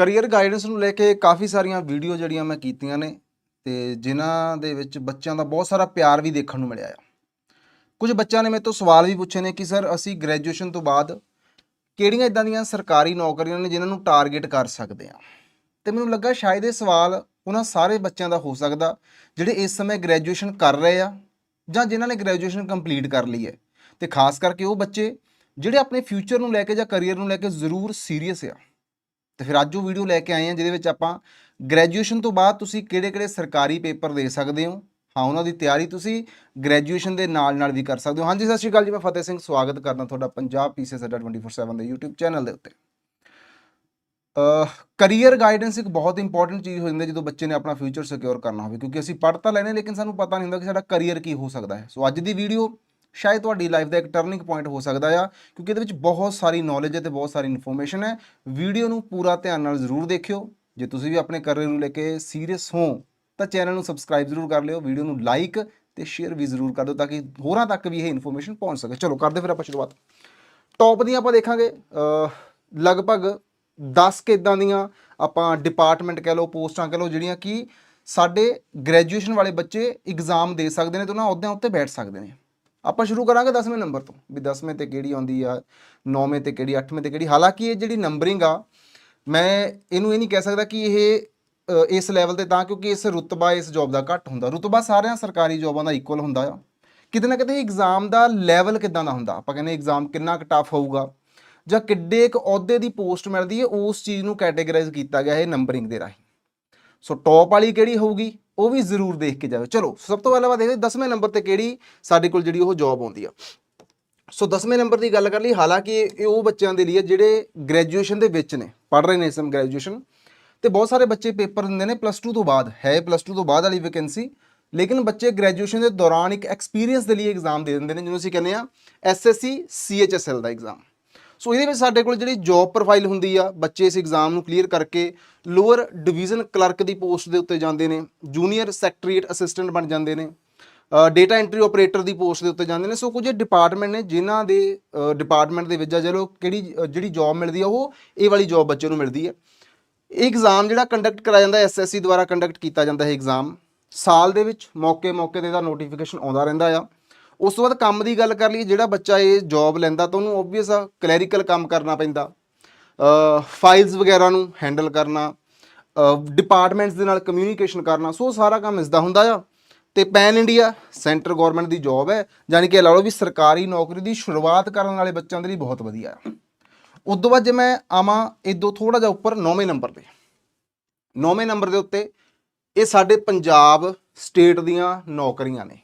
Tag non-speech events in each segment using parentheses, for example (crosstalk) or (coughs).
Career guidance ਨੂੰ ਲੈ ਕੇ ਕਾਫੀ ਸਾਰੀਆਂ ਵੀਡੀਓ ਜਿਹੜੀਆਂ ਮੈਂ ਕੀਤੀਆਂ ਨੇ ਤੇ ਜਿਨ੍ਹਾਂ ਦੇ ਵਿੱਚ ਬੱਚਿਆਂ ਦਾ ਬਹੁਤ ਸਾਰਾ ਪਿਆਰ ਵੀ ਦੇਖਣ ਨੂੰ ਮਿਲਿਆ ਆ। ਕੁਝ ਬੱਚਿਆਂ ਨੇ ਮੇਰੇ ਤੋਂ ਸਵਾਲ ਵੀ ਪੁੱਛੇ ਨੇ ਕਿ ਸਰ ਅਸੀਂ ਗ੍ਰੈਜੂਏਸ਼ਨ ਤੋਂ ਬਾਅਦ ਕਿਹੜੀਆਂ ਇਦਾਂ ਦੀਆਂ ਸਰਕਾਰੀ ਨੌਕਰੀਆਂ ਨੇ ਜਿਨ੍ਹਾਂ ਨੂੰ ਟਾਰਗੇਟ ਕਰ ਸਕਦੇ ਆ ਤੇ ਮੈਨੂੰ ਲੱਗਾ ਸ਼ਾਇਦ ਇਹ ਸਵਾਲ ਉਹਨਾਂ ਸਾਰੇ ਬੱਚਿਆਂ ਦਾ ਹੋ ਸਕਦਾ ਜਿਹੜੇ ਇਸ ਸਮੇਂ ਗ੍ਰੈਜੂਏਸ਼ਨ ਕਰ ਰਹੇ ਆ ਜਾਂ ਜਿਨ੍ਹਾਂ ਨੇ ਗ੍ਰੈਜੂਏਸ਼ਨ ਕੰਪਲੀਟ ਕਰ ਲਈ ਹੈ। ਤੇ ਖਾਸ ਕਰਕੇ ਉਹ ਬੱਚੇ ਜਿਹੜੇ ਆਪਣੇ ਫਿਊਚਰ ਨੂੰ ਲੈ ਕੇ ਜਾਂ ਕੈਰੀਅਰ ਨੂੰ ਲੈ ਕੇ ਜ਼ਰੂਰ ਸੀਰੀਅਸ ਆ। ਤੇ ਫਿਰ ਅੱਜ ਉਹ ਵੀਡੀਓ ਲੈ ਕੇ ਆਏ ਹਾਂ ਜਿਹਦੇ ਵਿੱਚ ਆਪਾਂ ਗ੍ਰੈਜੂਏਸ਼ਨ ਤੋਂ ਬਾਅਦ ਤੁਸੀਂ ਕਿਹੜੇ-ਕਿਹੜੇ ਸਰਕਾਰੀ ਪੇਪਰ ਦੇ ਸਕਦੇ ਹੋ? ਹਾਂ, ਉਹਨਾਂ ਦੀ ਤਿਆਰੀ ਤੁਸੀਂ ਗ੍ਰੈਜੂਏਸ਼ਨ ਦੇ ਨਾਲ-ਨਾਲ ਵੀ ਕਰ ਸਕਦੇ ਹੋ। ਹਾਂਜੀ, ਸਤਿ ਸ਼੍ਰੀ ਅਕਾਲ ਜੀ, ਮੈਂ ਫਤਿਹ ਸਿੰਘ ਸਵਾਗਤ ਕਰਦਾ ਤੁਹਾਡਾ ਪੰਜਾਬ ਪੀਸੀਐਸ ਅੱਡਾ 24/7 ਦੇ YouTube ਚੈਨਲ ਦੇ ਉੱਤੇ। ਕਰੀਅਰ ਗਾਈਡੈਂਸ ਇੱਕ ਬਹੁਤ ਇੰਪੋਰਟੈਂਟ ਚੀਜ਼ ਹੋ ਜਾਂਦੀ ਹੈ, ਜਦੋਂ ਬੱਚੇ ਨੇ ਆਪਣਾ ਫਿਊਚਰ ਸਿਕਿਉਰ ਕਰਨਾ ਹੋਵੇ, ਕਿਉਂਕਿ ਅਸੀਂ ਪੜ੍ਹ ਤਾਂ ਲੈਨੇ ਲੇਕਿਨ ਸਾਨੂੰ ਪਤਾ ਨਹੀਂ ਹੁੰਦਾ ਕਿ ਸਾਡਾ ਕਰੀਅਰ ਕੀ ਹੋ ਸਕਦਾ ਹੈ। ਸੋ ਅੱਜ ਦੀ ਵੀਡੀਓ ਸ਼ਾਇਦ ਤੁਹਾਡੀ ਲਾਈਫ ਦਾ ਇੱਕ ਟਰਨਿੰਗ ਪੁਆਇੰਟ ਹੋ ਸਕਦਾ ਆ, ਕਿਉਂਕਿ ਇਹਦੇ ਵਿੱਚ ਬਹੁਤ ਸਾਰੀ ਨੌਲੇਜ ਹੈ ਤੇ ਬਹੁਤ ਸਾਰੀ ਇਨਫੋਰਮੇਸ਼ਨ ਹੈ। ਵੀਡੀਓ ਨੂੰ ਪੂਰਾ ਧਿਆਨ ਨਾਲ ਜ਼ਰੂਰ ਦੇਖਿਓ। ਜੇ ਤੁਸੀਂ ਵੀ ਆਪਣੇ ਕਰੀਅਰ ਨੂੰ ਲੈ ਕੇ ਸੀਰੀਅਸ ਹੋ, ਤਾਂ ਚੈਨਲ ਨੂੰ ਸਬਸਕ੍ਰਾਈਬ ਜ਼ਰੂਰ ਕਰ ਲਿਓ ਵੀਡੀਓ ਨੂੰ ਲਾਈਕ ਤੇ ਸ਼ੇਅਰ ਵੀ ਜ਼ਰੂਰ ਕਰ ਦਿਓ, ਤਾਂ ਕਿ ਹੋਰਾਂ ਤੱਕ ਵੀ ਇਹ ਇਨਫੋਰਮੇਸ਼ਨ ਪਹੁੰਚ ਸਕੇ। ਚਲੋ, ਕਰਦੇ ਫਿਰ ਆਪਾਂ ਸ਼ੁਰੂਆਤ। ਟੌਪ ਦੀਆਂ ਆਪਾਂ ਦੇਖਾਂਗੇ ਲਗਭਗ 10 ਕਿ ਇਦਾਂ ਦੀਆਂ ਆਪਾਂ ਡਿਪਾਰਟਮੈਂਟ ਕਹਿ ਲਓ, ਪੋਸਟਾਂ ਕਹਿ ਲਓ, ਜਿਹੜੀਆਂ ਕਿ ਸਾਡੇ ਗ੍ਰੈਜੂਏਸ਼ਨ ਵਾਲੇ ਬੱਚੇ ਐਗਜ਼ਾਮ ਦੇ ਸਕਦੇ ਨੇ ਤੇ ਉਹਨਾਂ ਅਹੁਦਿਆਂ ਉੱਤੇ ਬੈਠ ਸਕਦੇ ਨੇ। ਆਪਾਂ ਸ਼ੁਰੂ ਕਰਾਂਗੇ 10ਵੇਂ ਨੰਬਰ ਤੋਂ, ਵੀ 10ਵੇਂ ਤੇ ਕਿਹੜੀ ਆਉਂਦੀ ਆ 9ਵੇਂ ਤੇ ਕਿਹੜੀ 8ਵੇਂ ਤੇ ਕਿਹੜੀ। ਹਾਲਾਂਕਿ ਇਹ ਜਿਹੜੀ ਨੰਬਰਿੰਗ ਆ, ਮੈਂ ਇਹਨੂੰ ਇਹ ਨਹੀਂ ਕਹਿ ਸਕਦਾ ਕਿ ਇਹ ਇਸ ਲੈਵਲ ਤੇ ਤਾਂ, ਕਿਉਂਕਿ ਇਸ ਰੁਤਬਾ, ਇਸ ਜੌਬ ਦਾ ਘੱਟ ਹੁੰਦਾ। ਰੁਤਬਾ ਸਾਰਿਆਂ ਸਰਕਾਰੀ ਜੌਬਾਂ ਦਾ ਇਕੁਅਲ ਹੁੰਦਾ ਆ। ਕਿਤੇ ਨਾ ਕਿਤੇ ਐਗਜ਼ਾਮ ਦਾ ਲੈਵਲ ਕਿਦਾਂ ਦਾ ਹੁੰਦਾ? ਆਪਾਂ ਕਹਿੰਦੇ ਐਗਜ਼ਾਮ ਕਿੰਨਾ ਕੁ ਟਫ ਹੋਊਗਾ, ਜਾਂ ਕਿੱਡੇ ਇੱਕ ਅਹੁਦੇ ਦੀ ਪੋਸਟ ਮਿਲਦੀ ਹੈ, ਉਸ ਚੀਜ਼ ਨੂੰ ਕੈਟੇਗਰਾਈਜ਼ ਕੀਤਾ ਗਿਆ ਹੈ ਨੰਬਰਿੰਗ ਦੇ ਰਾਹੀਂ। ਸੋ ਟੌਪ ਵਾਲੀ ਕਿਹੜੀ ਹੋਊਗੀ? ਉਹ ਵੀ ਜ਼ਰੂਰ ਦੇਖ ਕੇ ਜਾਵੇ ਚਲੋ, ਸਭ ਤੋਂ ਪਹਿਲਾਂ ਆਪਾਂ ਦੇਖਦੇ 10ਵੇਂ ਨੰਬਰ ਤੇ ਕਿਹੜੀ ਸਾਡੇ ਕੋਲ ਜਿਹੜੀ ਉਹ ਜੌਬ ਆਉਂਦੀ ਆ। ਸੋ 10ਵੇਂ ਨੰਬਰ ਦੀ ਗੱਲ ਕਰ ਲਈ, ਹਾਲਾਂਕਿ ਇਹ ਉਹ ਬੱਚਿਆਂ ਦੇ ਲਈ ਹੈ ਜਿਹੜੇ ਗ੍ਰੈਜੂਏਸ਼ਨ ਦੇ ਵਿੱਚ ਨੇ, ਪੜ੍ਹ ਰਹੇ ਨੇ ਇਸ ਸਮੇਂ ਗ੍ਰੈਜੂਏਸ਼ਨ ਤੇ ਬਹੁਤ ਸਾਰੇ ਬੱਚੇ ਪੇਪਰ ਦਿੰਦੇ ਨੇ ਪਲੱਸ 2 ਤੋਂ ਬਾਅਦ, ਹੈ ਪਲੱਸ 2 ਤੋਂ ਬਾਅਦ ਵਾਲੀ ਵੈਕੈਂਸੀ ਲੇਕਿਨ ਬੱਚੇ ਗ੍ਰੈਜੂਏਸ਼ਨ ਦੇ ਦੌਰਾਨ ਇੱਕ ਐਕਸਪੀਰੀਅੰਸ ਦੇ ਲਈ ਐਗਜ਼ਾਮ ਦੇ ਦਿੰਦੇ ਨੇ, ਜਿਹਨੂੰ ਅਸੀਂ ਕਹਿੰਦੇ ਆ ਐਸਐਸਸੀ ਸੀਐਚਐਸਐਲ ਦਾ ਐਗਜ਼ਾਮ ਸੋ ਇਹਦੇ ਵਿੱਚ ਸਾਡੇ ਕੋਲ ਜਿਹੜੀ ਜੌਬ ਪ੍ਰੋਫਾਈਲ ਹੁੰਦੀ ਆ, ਬੱਚੇ ਇਸ ਐਗਜ਼ਾਮ ਨੂੰ ਕਲੀਅਰ ਕਰਕੇ ਲੋਅਰ ਡਿਵੀਜ਼ਨ ਕਲਰਕ ਦੀ ਪੋਸਟ ਦੇ ਉੱਤੇ ਜਾਂਦੇ ਨੇ ਜੂਨੀਅਰ ਸੈਕਟਰੀਏਟ ਅਸਿਸਟੈਂਟ ਬਣ ਜਾਂਦੇ ਨੇ ਡੇਟਾ ਐਂਟਰੀ ਆਪਰੇਟਰ ਦੀ ਪੋਸਟ ਦੇ ਉੱਤੇ ਜਾਂਦੇ ਨੇ। ਸੋ ਕੁਝ ਡਿਪਾਰਟਮੈਂਟ ਨੇ ਜਿਨ੍ਹਾਂ ਦੇ ਡਿਪਾਰਟਮੈਂਟ ਦੇ ਵਿੱਚ ਆ ਜਦੋਂ ਕਿਹੜੀ ਜਿਹੜੀ ਜੌਬ ਮਿਲਦੀ ਆ, ਉਹ ਇਹ ਵਾਲੀ ਜੌਬ ਬੱਚੇ ਨੂੰ ਮਿਲਦੀ ਹੈ ਇਹ ਐਗਜ਼ਾਮ ਜਿਹੜਾ ਕੰਡਕਟ ਕਰਾਇਆ ਜਾਂਦਾ ਐਸਐਸਸੀ ਦੁਆਰਾ ਕੰਡਕਟ ਕੀਤਾ ਜਾਂਦਾ ਹੈ ਐਗਜ਼ਾਮ ਸਾਲ ਦੇ ਵਿੱਚ ਮੌਕੇ-ਮੌਕੇ ਤੇ ਇਹਦਾ ਨੋਟੀਫਿਕੇਸ਼ਨ ਆਉਂਦਾ ਰਹਿੰਦਾ ਆ। ਉਸ ਤੋਂ ਬਾਅਦ ਕੰਮ ਦੀ ਗੱਲ ਕਰ ਲਈਏ, ਜਿਹੜਾ ਬੱਚਾ ਇਹ ਜੌਬ ਲੈਂਦਾ ਤਾਂ ਉਹਨੂੰ ਓਬਵੀਅਸ ਆ ਕਲੈਰੀਕਲ ਕੰਮ ਕਰਨਾ ਪੈਂਦਾ। ਫਾਈਲਸ ਵਗੈਰਾ ਨੂੰ ਹੈਂਡਲ ਕਰਨਾ ਡਿਪਾਰਟਮੈਂਟਸ ਦੇ ਨਾਲ ਕਮਿਊਨੀਕੇਸ਼ਨ ਕਰਨਾ, ਸੋ ਸਾਰਾ ਕੰਮ ਇਸ ਦਾ ਹੁੰਦਾ ਆ। ਤੇ ਪੈਨ ਇੰਡੀਆ ਸੈਂਟਰ ਗਵਰਨਮੈਂਟ ਦੀ ਜੌਬ ਹੈ ਯਾਨੀ ਕਿ ਲਾ ਲਓ ਵੀ ਸਰਕਾਰੀ ਨੌਕਰੀ ਦੀ ਸ਼ੁਰੂਆਤ ਕਰਨ ਵਾਲੇ ਬੱਚਿਆਂ ਦੇ ਲਈ ਬਹੁਤ ਵਧੀਆ ਹੈ। ਉਸ ਤੋਂ ਬਾਅਦ ਜੇ ਮੈਂ ਆਵਾਂ ਇਦੋਂ ਥੋੜਾ ਜਿਹਾ ਉੱਪਰ 9ਵੇਂ ਨੰਬਰ ਤੇ। 9ਵੇਂ ਨੰਬਰ ਦੇ ਉੱਤੇ ਇਹ ਸਾਡੇ ਪੰਜਾਬ ਸਟੇਟ ਦੀਆਂ ਨੌਕਰੀਆਂ ਨੇ।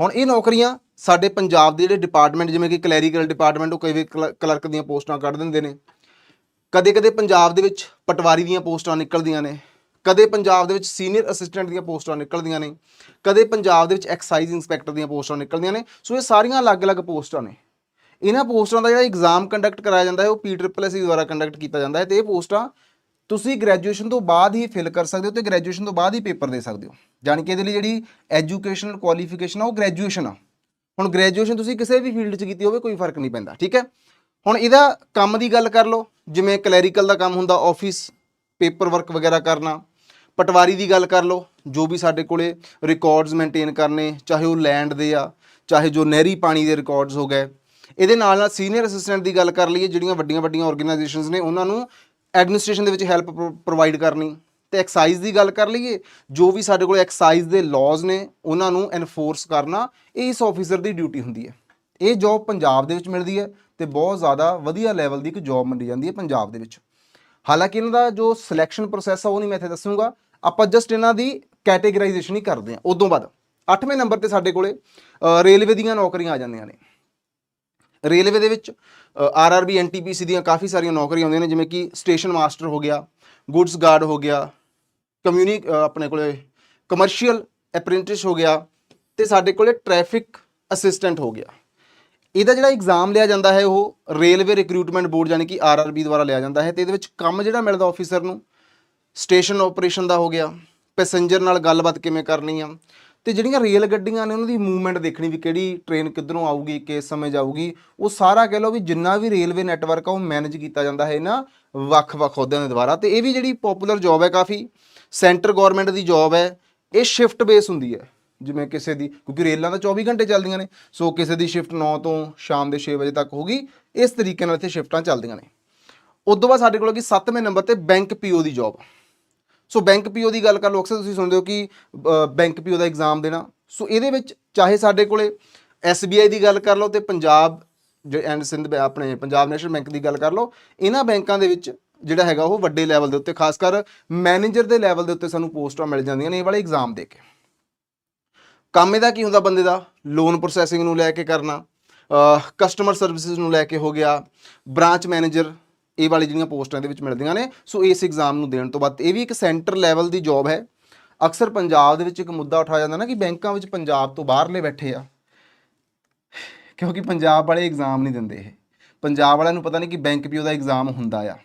ਹੁਣ ਇਹ ਨੌਕਰੀਆਂ ਸਾਡੇ ਪੰਜਾਬ ਦੇ ਜਿਹੜੇ ਡਿਪਾਰਟਮੈਂਟ ਜਿਵੇਂ ਕਿ ਕਲੈਰੀਕਲ ਡਿਪਾਰਟਮੈਂਟ ਉਹ ਕਈ ਵਾਰ ਕਲ- ਕਲਰਕ ਦੀਆਂ ਪੋਸਟਾਂ ਕੱਢ ਦਿੰਦੇ ਨੇ। ਕਦੇ-ਕਦੇ ਪੰਜਾਬ ਦੇ ਵਿੱਚ ਪਟਵਾਰੀ ਦੀਆਂ ਪੋਸਟਾਂ ਨਿਕਲਦੀਆਂ ਨੇ। ਕਦੇ ਪੰਜਾਬ ਦੇ ਵਿੱਚ ਸੀਨੀਅਰ ਅਸਿਸਟੈਂਟ ਦੀਆਂ ਪੋਸਟਾਂ ਨਿਕਲਦੀਆਂ ਨੇ। ਕਦੇ ਪੰਜਾਬ ਦੇ ਵਿੱਚ ਐਕਸਾਈਜ਼ ਇੰਸਪੈਕਟਰ ਦੀਆਂ ਪੋਸਟਾਂ ਨਿਕਲਦੀਆਂ ਨੇ। ਸੋ ਇਹ ਸਾਰੀਆਂ ਅਲੱਗ-ਅਲੱਗ ਪੋਸਟਾਂ ਨੇ। ਇਹਨਾਂ ਪੋਸਟਾਂ ਦਾ ਜਿਹੜਾ ਐਗਜ਼ਾਮ ਕੰਡਕਟ ਕਰਾਇਆ ਜਾਂਦਾ ਹੈ, ਉਹ ਪੀ ਪੀਟ੍ਰਿਪਲਐਸਸੀ ਦੁਆਰਾ ਕੰਡਕਟ ਕੀਤਾ ਜਾਂਦਾ ਹੈ ਤੇ ਇਹ ਪੋਸਟਾਂ ਤੁਸੀਂ ਗ੍ਰੈਜੂਏਸ਼ਨ ਤੋਂ ਬਾਅਦ ਹੀ ਫਿਲ ਕਰ ਸਕਦੇ ਹੋ ਤੇ ਗ੍ਰੈਜੂਏਸ਼ਨ ਤੋਂ ਬਾਅਦ ਹੀ ਪੇਪਰ ਦੇ ਸਕਦੇ ਹੋ। ਜਾਣੀ ਕਿ ਇਹਦੇ ਲਈ ਜਿਹੜੀ ਐਜੂਕੇਸ਼ਨਲ ਕੁਆਲੀਫਿਕੇਸ਼ਨ ਆ, ਉਹ ਗ੍ਰੈਜੂਏਸ਼ਨ ਆ। ਹੁਣ ਗ੍ਰੈਜੂਏਸ਼ਨ ਤੁਸੀਂ ਕਿਸੇ ਵੀ ਫੀਲਡ 'ਚ ਕੀਤੀ ਹੋਵੇ, ਕੋਈ ਫ਼ਰਕ ਨਹੀਂ ਪੈਂਦਾ, ਠੀਕ ਹੈ? ਹੁਣ ਇਹਦਾ ਕੰਮ ਦੀ ਗੱਲ ਕਰ ਲਓ, ਜਿਵੇਂ ਕਲੈਰੀਕਲ ਦਾ ਕੰਮ ਹੁੰਦਾ ਆਫਿਸ ਪੇਪਰ ਵਰਕ ਵਗੈਰਾ ਕਰਨਾ। ਪਟਵਾਰੀ ਦੀ ਗੱਲ ਕਰ ਲਓ, ਜੋ ਵੀ ਸਾਡੇ ਕੋਲੇ ਰਿਕਾਰਡਸ ਮੇਨਟੇਨ ਕਰਨੇ, ਚਾਹੇ ਉਹ ਲੈਂਡ ਦੇ ਆ, ਚਾਹੇ ਜੋ ਨਹਿਰੀ ਪਾਣੀ ਦੇ ਰਿਕਾਰਡਸ ਹੋ ਗਏ। ਇਹਦੇ ਨਾਲ ਨਾਲ ਸੀਨੀਅਰ ਅਸਿਸਟੈਂਟ ਦੀ ਗੱਲ ਕਰ ਲਈਏ, ਜਿਹੜੀਆਂ ਵੱਡੀਆਂ ਵੱਡੀਆਂ ਆਰਗੇਨਾਈਜੇਸ਼ਨਸ ਨੇ, ਉਹਨਾਂ ਨੂੰ ਐਡਮਿਨਿਸਟ੍ਰੇਸ਼ਨ ਦੇ ਵਿੱਚ ਹੈਲਪ ਪ੍ਰੋਵਾਈਡ ਕਰਨੀ। ਤੇ ਐਕਸਾਈਜ਼ ਦੀ ਗੱਲ ਕਰ ਲਈਏ, ਜੋ ਵੀ ਸਾਡੇ ਕੋਲ ਐਕਸਾਈਜ਼ ਦੇ ਲਾਜ਼ ਨੇ, ਉਹਨਾਂ ਨੂੰ ਐਨਫੋਰਸ ਕਰਨਾ ਇਹ ਇਸ ਆਫੀਸਰ ਦੀ ਡਿਊਟੀ ਹੁੰਦੀ ਹੈ। ਇਹ ਜੌਬ ਪੰਜਾਬ ਦੇ ਵਿੱਚ ਮਿਲਦੀ ਹੈ ਤੇ ਬਹੁਤ ਜ਼ਿਆਦਾ ਵਧੀਆ ਲੈਵਲ ਦੀ ਇੱਕ ਜੌਬ ਮੰਨੀ ਜਾਂਦੀ ਹੈ ਪੰਜਾਬ ਦੇ ਵਿੱਚ। ਹਾਲਾਂਕਿ ਇਹਨਾਂ ਦਾ ਜੋ ਸਿਲੈਕਸ਼ਨ ਪ੍ਰੋਸੈਸ ਆ, ਉਹ ਨਹੀਂ ਮੈਂ ਇੱਥੇ ਦੱਸੂਗਾ। ਆਪਾਂ ਜਸਟ ਇਹਨਾਂ ਦੀ ਕੈਟੇਗਰਾਈਜੇਸ਼ਨ ਹੀ ਕਰਦੇ ਹਾਂ। ਉਦੋਂ ਬਾਅਦ 8ਵੇਂ ਨੰਬਰ ਤੇ ਸਾਡੇ ਕੋਲੇ ਰੇਲਵੇ ਦੀਆਂ ਨੌਕਰੀਆਂ ਆ ਜਾਂਦੀਆਂ ਨੇ। ਰੇਲਵੇ ਦੇ ਵਿੱਚ ਆਰਆਰਬੀ ਐਨਟੀਪੀਸੀ ਦੀਆਂ ਕਾਫੀ ਸਾਰੀਆਂ ਨੌਕਰੀਆਂ ਹੁੰਦੀਆਂ ਨੇ, ਜਿਵੇਂ ਕਿ ਸਟੇਸ਼ਨ ਮਾਸਟਰ ਹੋ ਗਿਆ, ਗੁੱਡਸ ਗਾਰਡ ਹੋ ਗਿਆ, ਕਮਿਊਨੀ ਆਪਣੇ ਕੋਲੇ ਕਮਰਸ਼ੀਅਲ ਅਪ੍ਰੈਂਟਿਸ ਹੋ ਗਿਆ ਤੇ ਸਾਡੇ ਕੋਲੇ ਟ੍ਰੈਫਿਕ ਅਸਿਸਟੈਂਟ ਹੋ ਗਿਆ। ਇਹਦਾ ਜਿਹੜਾ ਐਗਜ਼ਾਮ ਲਿਆ ਜਾਂਦਾ ਹੈ, ਉਹ ਰੇਲਵੇ ਰਿਕਰੂਟਮੈਂਟ ਬੋਰਡ ਯਾਨੀ ਕਿ ਆਰਆਰਬੀ ਦੁਆਰਾ ਲਿਆ ਜਾਂਦਾ ਹੈ ਤੇ ਇਹਦੇ ਵਿੱਚ ਕੰਮ ਜਿਹੜਾ ਮਿਲਦਾ ਆਫੀਸਰ ਨੂੰ, ਸਟੇਸ਼ਨ ਆਪਰੇਸ਼ਨ ਦਾ ਹੋ ਗਿਆ, ਪੈਸੇਂਜਰ ਨਾਲ ਗੱਲਬਾਤ ਕਿਵੇਂ ਕਰਨੀ ਆ ਤੇ ਜਿਹੜੀਆਂ ਰੇਲ ਗੱਡੀਆਂ ਨੇ ਉਹਨਾਂ ਦੀ ਮੂਵਮੈਂਟ ਦੇਖਣੀ ਵੀ ਕਿਹੜੀ ਟ੍ਰੇਨ ਕਿੱਧਰੋਂ ਆਊਗੀ, ਕਿਸ ਸਮੇਂ ਜਾਊਗੀ, ਉਹ ਸਾਰਾ ਕਹਿ ਲਓ ਵੀ ਜਿੰਨਾ ਵੀ ਰੇਲਵੇ ਨੈਟਵਰਕ ਆ, ਉਹ ਮੈਨੇਜ ਕੀਤਾ ਜਾਂਦਾ ਹੈ ਇਹਨਾਂ ਵੱਖ-ਵੱਖ ਅਹੁਦਿਆਂ ਦੇ ਦੁਆਰਾ। ਤੇ ਇਹ ਵੀ ਜਿਹੜੀ ਪਪੂਲਰ ਜੌਬ ਹੈ ਕਾਫੀ ਸੈਂਟਰ ਗਵਰਨਮੈਂਟ ਦੀ ਜੌਬ ਹੈ, ਇਹ ਸ਼ਿਫਟ ਬੇਸ ਹੁੰਦੀ ਹੈ, ਜਿਵੇਂ ਕਿਸੇ ਦੀ, ਕਿਉਂਕਿ ਰੇਲਾਂ ਤਾਂ 24 ਘੰਟੇ ਚੱਲਦੀਆਂ ਨੇ, ਸੋ ਕਿਸੇ ਦੀ ਸ਼ਿਫਟ 9 ਤੋਂ ਸ਼ਾਮ ਦੇ 6 ਵਜੇ ਤੱਕ ਹੋਗੀ ਇਸ ਤਰੀਕੇ ਨਾਲ ਇੱਥੇ ਸ਼ਿਫਟਾਂ ਚੱਲਦੀਆਂ ਨੇ। ਉਸ ਤੋਂ ਬਾਅਦ ਸਾਡੇ ਕੋਲ ਕਿ 7ਵੇਂ ਨੰਬਰ ਤੇ ਬੈਂਕ ਪੀਓ ਦੀ ਜੌਬ ਸੋ ਬੈਂਕ ਪੀਓ ਦੀ ਗੱਲ ਕਰ ਲਓ ਅਕਸਰ ਤੁਸੀਂ ਸੁਣਦੇ ਹੋ ਕਿ ਅ, ਬੈਂਕ ਪੀਓ ਦਾ ਐਗਜ਼ਾਮ ਦੇਣਾ। ਸੋ ਇਹਦੇ ਵਿੱਚ ਚਾਹੇ ਸਾਡੇ ਕੋਲੇ SBI ਦੀ ਗੱਲ ਕਰ ਲਓ ਤੇ ਪੰਜਾਬ ਐਂਡ ਸਿੰਧ ਬੈ- ਆਪਣੇ ਪੰਜਾਬ ਨੈਸ਼ਨਲ ਬੈਂਕ ਦੀ ਗੱਲ ਕਰ ਲਓ ਇਹਨਾਂ ਬੈਂਕਾਂ ਦੇ ਵਿੱਚ ਜਿਹੜਾ ਹੈਗਾ ਉਹ ਵੱਡੇ ਲੈਵਲ ਦੇ ਉੱਤੇ ਖਾਸ ਕਰ ਮੈਨੇਜਰ ਦੇ ਲੈਵਲ ਦੇ ਉੱਤੇ ਸਾਨੂੰ ਪੋਸਟਾਂ ਮਿਲ ਜਾਂਦੀਆਂ ਨੇ ਇਹ ਵਾਲੇ ਐਗਜ਼ਾਮ ਦੇ ਕੇ। ਕੰਮ ਇਹਦਾ ਕੀ ਹੁੰਦਾ ਬੰਦੇ ਦਾ? ਲੋਨ ਪ੍ਰੋਸੈਸਿੰਗ ਨੂੰ ਲੈ ਕੇ ਕਰਨਾ ਕਸਟਮਰ ਸਰਵਿਸਿਜ਼ ਨੂੰ ਲੈ ਕੇ ਹੋ ਗਿਆ ਬ੍ਰਾਂਚ ਮੈਨੇਜਰ ਇਹ ਵਾਲੀ ਜਿਹੜੀਆਂ ਪੋਸਟਾਂ ਦੇ ਵਿੱਚ ਮਿਲਦੀਆਂ ਨੇ, ਸੋ ਇਸ ਐਗਜ਼ਾਮ ਨੂੰ ਦੇਣ ਤੋਂ ਬਾਅਦ ਇਹ ਵੀ ਇੱਕ ਸੈਂਟਰ ਲੈਵਲ ਦੀ ਜੌਬ ਹੈ। ਅਕਸਰ ਪੰਜਾਬ ਦੇ ਵਿੱਚ ਇੱਕ ਮੁੱਦਾ ਉਠਾਇਆ ਜਾਂਦਾ ਨਾ ਕਿ ਬੈਂਕਾਂ ਵਿੱਚ ਪੰਜਾਬ ਤੋਂ ਬਾਹਰਲੇ ਬੈਠੇ ਆ। ਕਿਉਂਕਿ ਪੰਜਾਬ ਵਾਲੇ ਐਗਜ਼ਾਮ ਨਹੀਂ ਦਿੰਦੇ ਇਹ। ਪੰਜਾਬ ਵਾਲਿਆਂ ਨੂੰ ਪਤਾ ਨਹੀਂ ਕਿ ਬੈਂਕ ਪੀਓ ਦਾ ਐਗਜ਼ਾਮ ਹੁੰਦਾ ਆ।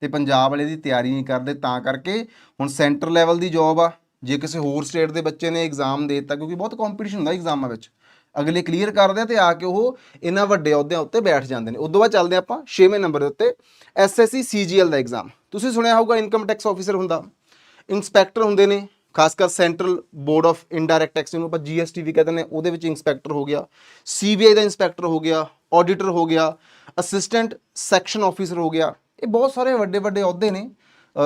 ਤੇ ਪੰਜਾਬ ਵਾਲੇ ਦੀ ਤਿਆਰੀ ਨਹੀਂ ਕਰਦੇ, ਤਾਂ ਕਰਕੇ ਹੁਣ ਸੈਂਟਰ ਲੈਵਲ ਦੀ ਜੌਬ ਆ। ਜੇ ਕਿਸੇ ਹੋਰ ਸਟੇਟ ਦੇ ਬੱਚੇ ਨੇ ਐਗਜ਼ਾਮ ਦੇ ਦਿੱਤਾ, ਕਿਉਂਕਿ ਬਹੁਤ ਕੰਪੀਟੀਸ਼ਨ ਹੁੰਦਾ ਐਗਜ਼ਾਮਾਂ ਵਿੱਚ। ਅਗਲੇ ਕਲੀਅਰ ਕਰਦੇ ਆ ਤੇ ਆ ਕੇ ਉਹ ਇਹਨਾਂ ਵੱਡੇ ਅਹੁਦਿਆਂ ਉੱਤੇ ਬੈਠ ਜਾਂਦੇ ਨੇ। ਉਦੋਂ ਬਾਅਦ ਚੱਲਦੇ ਆਪਾਂ 6ਵੇਂ ਨੰਬਰ ਦੇ ਉੱਤੇ ਐਸਐਸਸੀ ਸੀਜੀਐਲ ਦਾ ਐਗਜ਼ਾਮ ਤੁਸੀਂ ਸੁਣਿਆ ਹੋਊਗਾ ਇਨਕਮ ਟੈਕਸ ਆਫੀਸਰ ਹੁੰਦਾ। ਇਨਸਪੈਕਟਰ ਹੁੰਦੇ ਨੇ, ਖਾਸ ਕਰ central board of indirect tax ਨੂੰ ਆਪਾਂ ਜੀਐਸਟੀ ਵੀ ਕਹਿੰਦੇ ਨੇ, ਉਹਦੇ ਵਿੱਚ ਇਨਸਪੈਕਟਰ ਹੋ ਗਿਆ। ਸੀਬੀਆਈ ਦਾ ਇਨਸਪੈਕਟਰ ਹੋ ਗਿਆ ਆਡੀਟਰ ਹੋ ਗਿਆ ਅਸਿਸਟੈਂਟ ਸੈਕਸ਼ਨ ਆਫੀਸਰ ਹੋ ਗਿਆ। ਇਹ ਬਹੁਤ ਸਾਰੇ ਵੱਡੇ ਵੱਡੇ ਅਹੁਦੇ ਨੇ।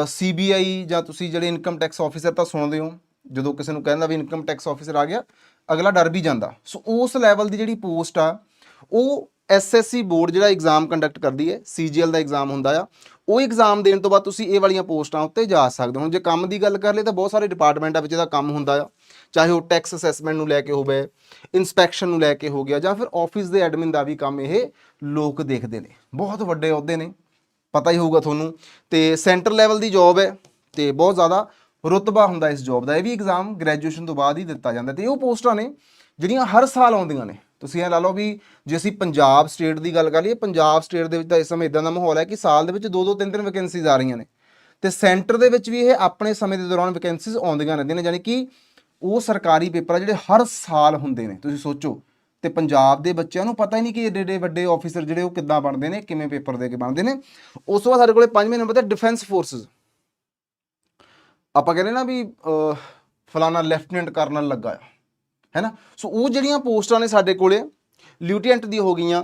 ਸੀਬੀਆਈ ਜਾਂ ਤੁਸੀਂ ਜਿਹੜੇ ਇਨਕਮ ਟੈਕਸ ਆਫੀਸਰ ਤਾਂ ਸੁਣਦੇ ਹੋ, ਜਦੋਂ ਕਿਸੇ ਨੂੰ ਕਹਿੰਦਾ ਵੀ ਇਨਕਮ ਟੈਕਸ ਆਫੀਸਰ ਆ ਗਿਆ ਅਗਲਾ ਡਰ ਵੀ ਜਾਂਦਾ। ਸੋ ਉਸ ਲੈਵਲ ਦੀ ਜਿਹੜੀ ਪੋਸਟ ਆ, ਉਹ ਐਸਐਸਸੀ ਬੋਰਡ ਜਿਹੜਾ ਐਗਜ਼ਾਮ ਕੰਡਕਟ ਕਰਦੀ ਹੈ ਸੀਜੀਐਲ ਦਾ ਐਗਜ਼ਾਮ ਹੁੰਦਾ ਆ, ਉਹ ਐਗਜ਼ਾਮ ਦੇਣ ਤੋਂ ਬਾਅਦ ਤੁਸੀਂ ਇਹ ਵਾਲੀਆਂ ਪੋਸਟਾਂ ਉੱਤੇ ਜਾ ਸਕਦੇ ਹੋ। ਹੁਣ ਜੇ ਕੰਮ ਦੀ ਗੱਲ ਕਰ ਲਈ ਤਾਂ ਬਹੁਤ ਸਾਰੇ ਡਿਪਾਰਟਮੈਂਟਾਂ ਵਿੱਚ ਇਹਦਾ ਕੰਮ ਹੁੰਦਾ ਆ। ਚਾਹੇ ਉਹ ਟੈਕਸ ਅਸੈਸਮੈਂਟ ਨੂੰ ਲੈ ਕੇ ਹੋਵੇ ਇਨਸਪੈਕਸ਼ਨ ਨੂੰ ਲੈ ਕੇ ਹੋ ਗਿਆ, ਜਾਂ ਫਿਰ ਆਫਿਸ ਦੇ ਐਡਮਿਨ ਦਾ ਵੀ ਕੰਮ ਇਹ ਲੋਕ ਦੇਖਦੇ ਨੇ। ਬਹੁਤ ਵੱਡੇ ਅਹੁਦੇ ਨੇ, ਪਤਾ ਹੀ ਹੋਊਗਾ ਤੁਹਾਨੂੰ। ਤੇ ਸੈਂਟਰ ਲੈਵਲ ਦੀ ਜੌਬ ਹੈ ਤੇ ਬਹੁਤ ਜ਼ਿਆਦਾ ਰੁਤਬਾ ਹੁੰਦਾ ਇਸ ਜੌਬ ਦਾ, ਇਹ ਵੀ ਐਗਜ਼ਾਮ ਗ੍ਰੈਜੂਏਸ਼ਨ ਤੋਂ ਬਾਅਦ ਹੀ ਦਿੱਤਾ ਜਾਂਦਾ ਤੇ ਉਹ ਪੋਸਟਾਂ ਨੇ ਜਿਹੜੀਆਂ ਹਰ ਸਾਲ ਆਉਂਦੀਆਂ ਨੇ। ਤੁਸੀਂ ਇਹ ਲਾ ਲਓ ਵੀ ਜੇ ਅਸੀਂ ਪੰਜਾਬ ਸਟੇਟ ਦੀ ਗੱਲ ਕਰ ਲਈਏ, ਪੰਜਾਬ ਸਟੇਟ ਦੇ ਵਿੱਚ ਤਾਂ ਇਸ ਸਮੇਂ ਇਦਾਂ ਦਾ ਮਾਹੌਲ ਹੈ ਕਿ ਸਾਲ ਦੇ ਵਿੱਚ ਦੋ ਦੋ ਤਿੰਨ ਤਿੰਨ ਵੈਕੈਂਸੀਜ਼ ਆ ਰਹੀਆਂ ਨੇ। ਤੇ ਸੈਂਟਰ ਦੇ ਵਿੱਚ ਵੀ ਇਹ ਆਪਣੇ ਸਮੇਂ ਦੇ ਦੌਰਾਨ ਵੈਕੈਂਸੀਜ਼ ਆਉਂਦੀਆਂ ਰਹਿੰਦੀਆਂ ਨੇ, ਯਾਨੀ ਕਿ ਉਹ ਸਰਕਾਰੀ ਪੇਪਰ ਆ ਜਿਹੜੇ ਹਰ ਸਾਲ ਹੁੰਦੇ ਨੇ। ਤੁਸੀਂ ਸੋਚੋ, ਤੇ ਪੰਜਾਬ ਦੇ ਬੱਚਿਆਂ ਨੂੰ ਪਤਾ ਹੀ ਨਹੀਂ ਕਿ ਏਡੇ ਏਡੇ ਵੱਡੇ ਆਫੀਸਰ ਜਿਹੜੇ ਉਹ ਕਿੱਦਾਂ ਬਣਦੇ ਨੇ, ਕਿਵੇਂ ਪੇਪਰ ਦੇ ਕੇ ਬਣਦੇ ਨੇ। ਉਸ ਤੋਂ ਬਾਅਦ ਸਾਡੇ ਕੋਲੇ ਪੰਜਵੇਂ ਨੰਬਰ ਤੇ ਡਿਫੈਂਸ ਫੋਰਸਸ ਆਪਾਂ ਕਹਿੰਦੇ ਨਾ ਵੀ ਫਲਾਣਾ ਲੈਫਟੀਨੈਂਟ ਕਰਨਲ ਲੱਗਾ ਆ ਹੈਨਾ ਸੋ ਉਹ ਜਿਹੜੀਆਂ ਪੋਸਟਾਂ ਨੇ ਸਾਡੇ ਕੋਲੇ ਲਿਊਟੀਨੈਂਟ ਦੀ ਹੋ ਗਈਆਂ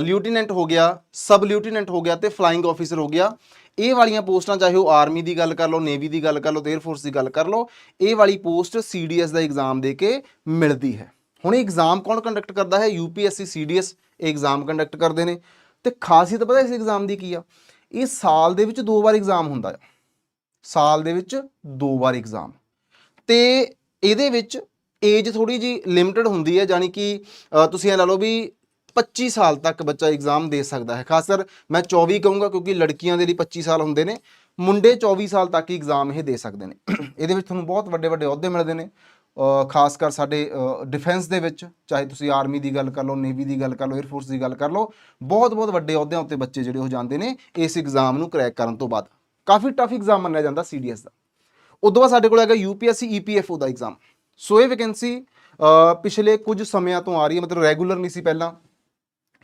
ਲਿਊਟੀਨੈਂਟ ਹੋ ਗਿਆ, ਸਬ ਲਿਊਟੀਨੈਂਟ ਹੋ ਗਿਆ ਤੇ ਫਲਾਈਂਗ ਆਫੀਸਰ ਹੋ ਗਿਆ। ਇਹ ਵਾਲੀਆਂ ਪੋਸਟਾਂ, ਚਾਹੇ ਉਹ ਆਰਮੀ ਦੀ ਗੱਲ ਕਰ ਲਓ, ਨੇਵੀ ਦੀ ਗੱਲ ਕਰ ਲਓ, ਤੇ 에ਅਰ ਫੋਰਸ ਦੀ ਗੱਲ ਕਰ ਲਓ, ਇਹ ਵਾਲੀ ਪੋਸਟ ਸੀਡੀਐਸ ਦਾ ਐਗਜ਼ਾਮ ਦੇ ਕੇ ਮਿਲਦੀ ਹੈ। ਹੁਣ ਇਹ ਐਗਜ਼ਾਮ ਕੌਣ ਕੰਡਕਟ ਕਰਦਾ ਹੈ? ਯੂਪੀਐਸਸੀ ਸੀਡੀਐਸ ਇਹ ਐਗਜ਼ਾਮ ਕੰਡਕਟ ਕਰਦੇ ਨੇ। ਤੇ ਖਾਸੀਅਤ ਪਤਾ ਇਸ ਐਗਜ਼ਾਮ ਦੀ ਕੀ ਆ? ਇਹ ਸਾਲ ਦੇ ਵਿੱਚ ਦੋ ਵਾਰ ਐਗਜ਼ਾਮ ਹੁੰਦਾ ਆ। ਸਾਲ ਦੇ ਵਿੱਚ ਦੋ ਵਾਰ ਐਗਜ਼ਾਮ ਤੇ ਇਹਦੇ ਵਿੱਚ ਏਜ ਥੋੜੀ ਜੀ ਲਿਮਟਿਡ ਹੁੰਦੀ ਹੈ ਜਾਨੀ ਕਿ ਤੁਸੀਂ ਇਹ ਲਾ ਲਓ ਵੀ 25 ਸਾਲ ਤੱਕ ਬੱਚਾ ਐਗਜ਼ਾਮ ਦੇ ਸਕਦਾ ਹੈ। ਖਾਸ ਕਰ ਮੈਂ 24 ਕਹੂੰਗਾ ਕਿਉਂਕਿ ਲੜਕੀਆਂ ਦੇ ਲਈ 25 ਸਾਲ ਹੁੰਦੇ ਨੇ, ਮੁੰਡੇ 24 ਸਾਲ ਤੱਕ ਹੀ ਐਗਜ਼ਾਮ ਇਹ ਦੇ ਸਕਦੇ ਨੇ। (clears throat) ਇਹਦੇ ਵਿੱਚ ਤੁਹਾਨੂੰ ਬਹੁਤ ਵੱਡੇ ਵੱਡੇ ਅਹੁਦੇ ਮਿਲਦੇ ਨੇ। ਖਾਸ ਕਰ ਸਾਡੇ ਡਿਫੈਂਸ ਦੇ ਵਿੱਚ, ਚਾਹੇ ਤੁਸੀਂ ਆਰਮੀ ਦੀ ਗੱਲ ਕਰ ਲਓ ਨੇਵੀ ਦੀ ਗੱਲ ਕਰ ਲਓ 에ਅਰ ਫੋਰਸ ਦੀ ਗੱਲ ਕਰ ਲਓ ਬਹੁਤ ਬਹੁਤ ਵੱਡੇ ਅਹੁਦਿਆਂ ਉੱਤੇ ਬੱਚੇ ਜਿਹੜੇ ਉਹ ਜਾਂਦੇ ਨੇ ਇਸ ਐਗਜ਼ਾਮ ਨੂੰ ਕਰੈਕ ਕਰਨ ਤੋਂ ਬਾਅਦ। ਕਾਫੀ ਟਫ ਐਗਜ਼ਾਮ ਮੰਨਿਆ ਜਾਂਦਾ ਸੀਡੀਐਸ ਦਾ। ਉਦੋਂ ਬਾਅਦ ਸਾਡੇ ਕੋਲ ਹੈਗਾ ਯੂਪੀਐਸਸੀ ਈਪੀਐਫਓ ਦਾ ਐਗਜ਼ਾਮ ਸੋ ਇਹ ਵੈਕੈਂਸੀ ਪਿਛਲੇ ਕੁਝ ਸਮਿਆਂ ਤੋਂ ਆ ਰਹੀ ਹੈ, ਮਤਲਬ ਰੈਗੂਲਰ ਨਹੀਂ ਸੀ ਪਹਿਲਾਂ।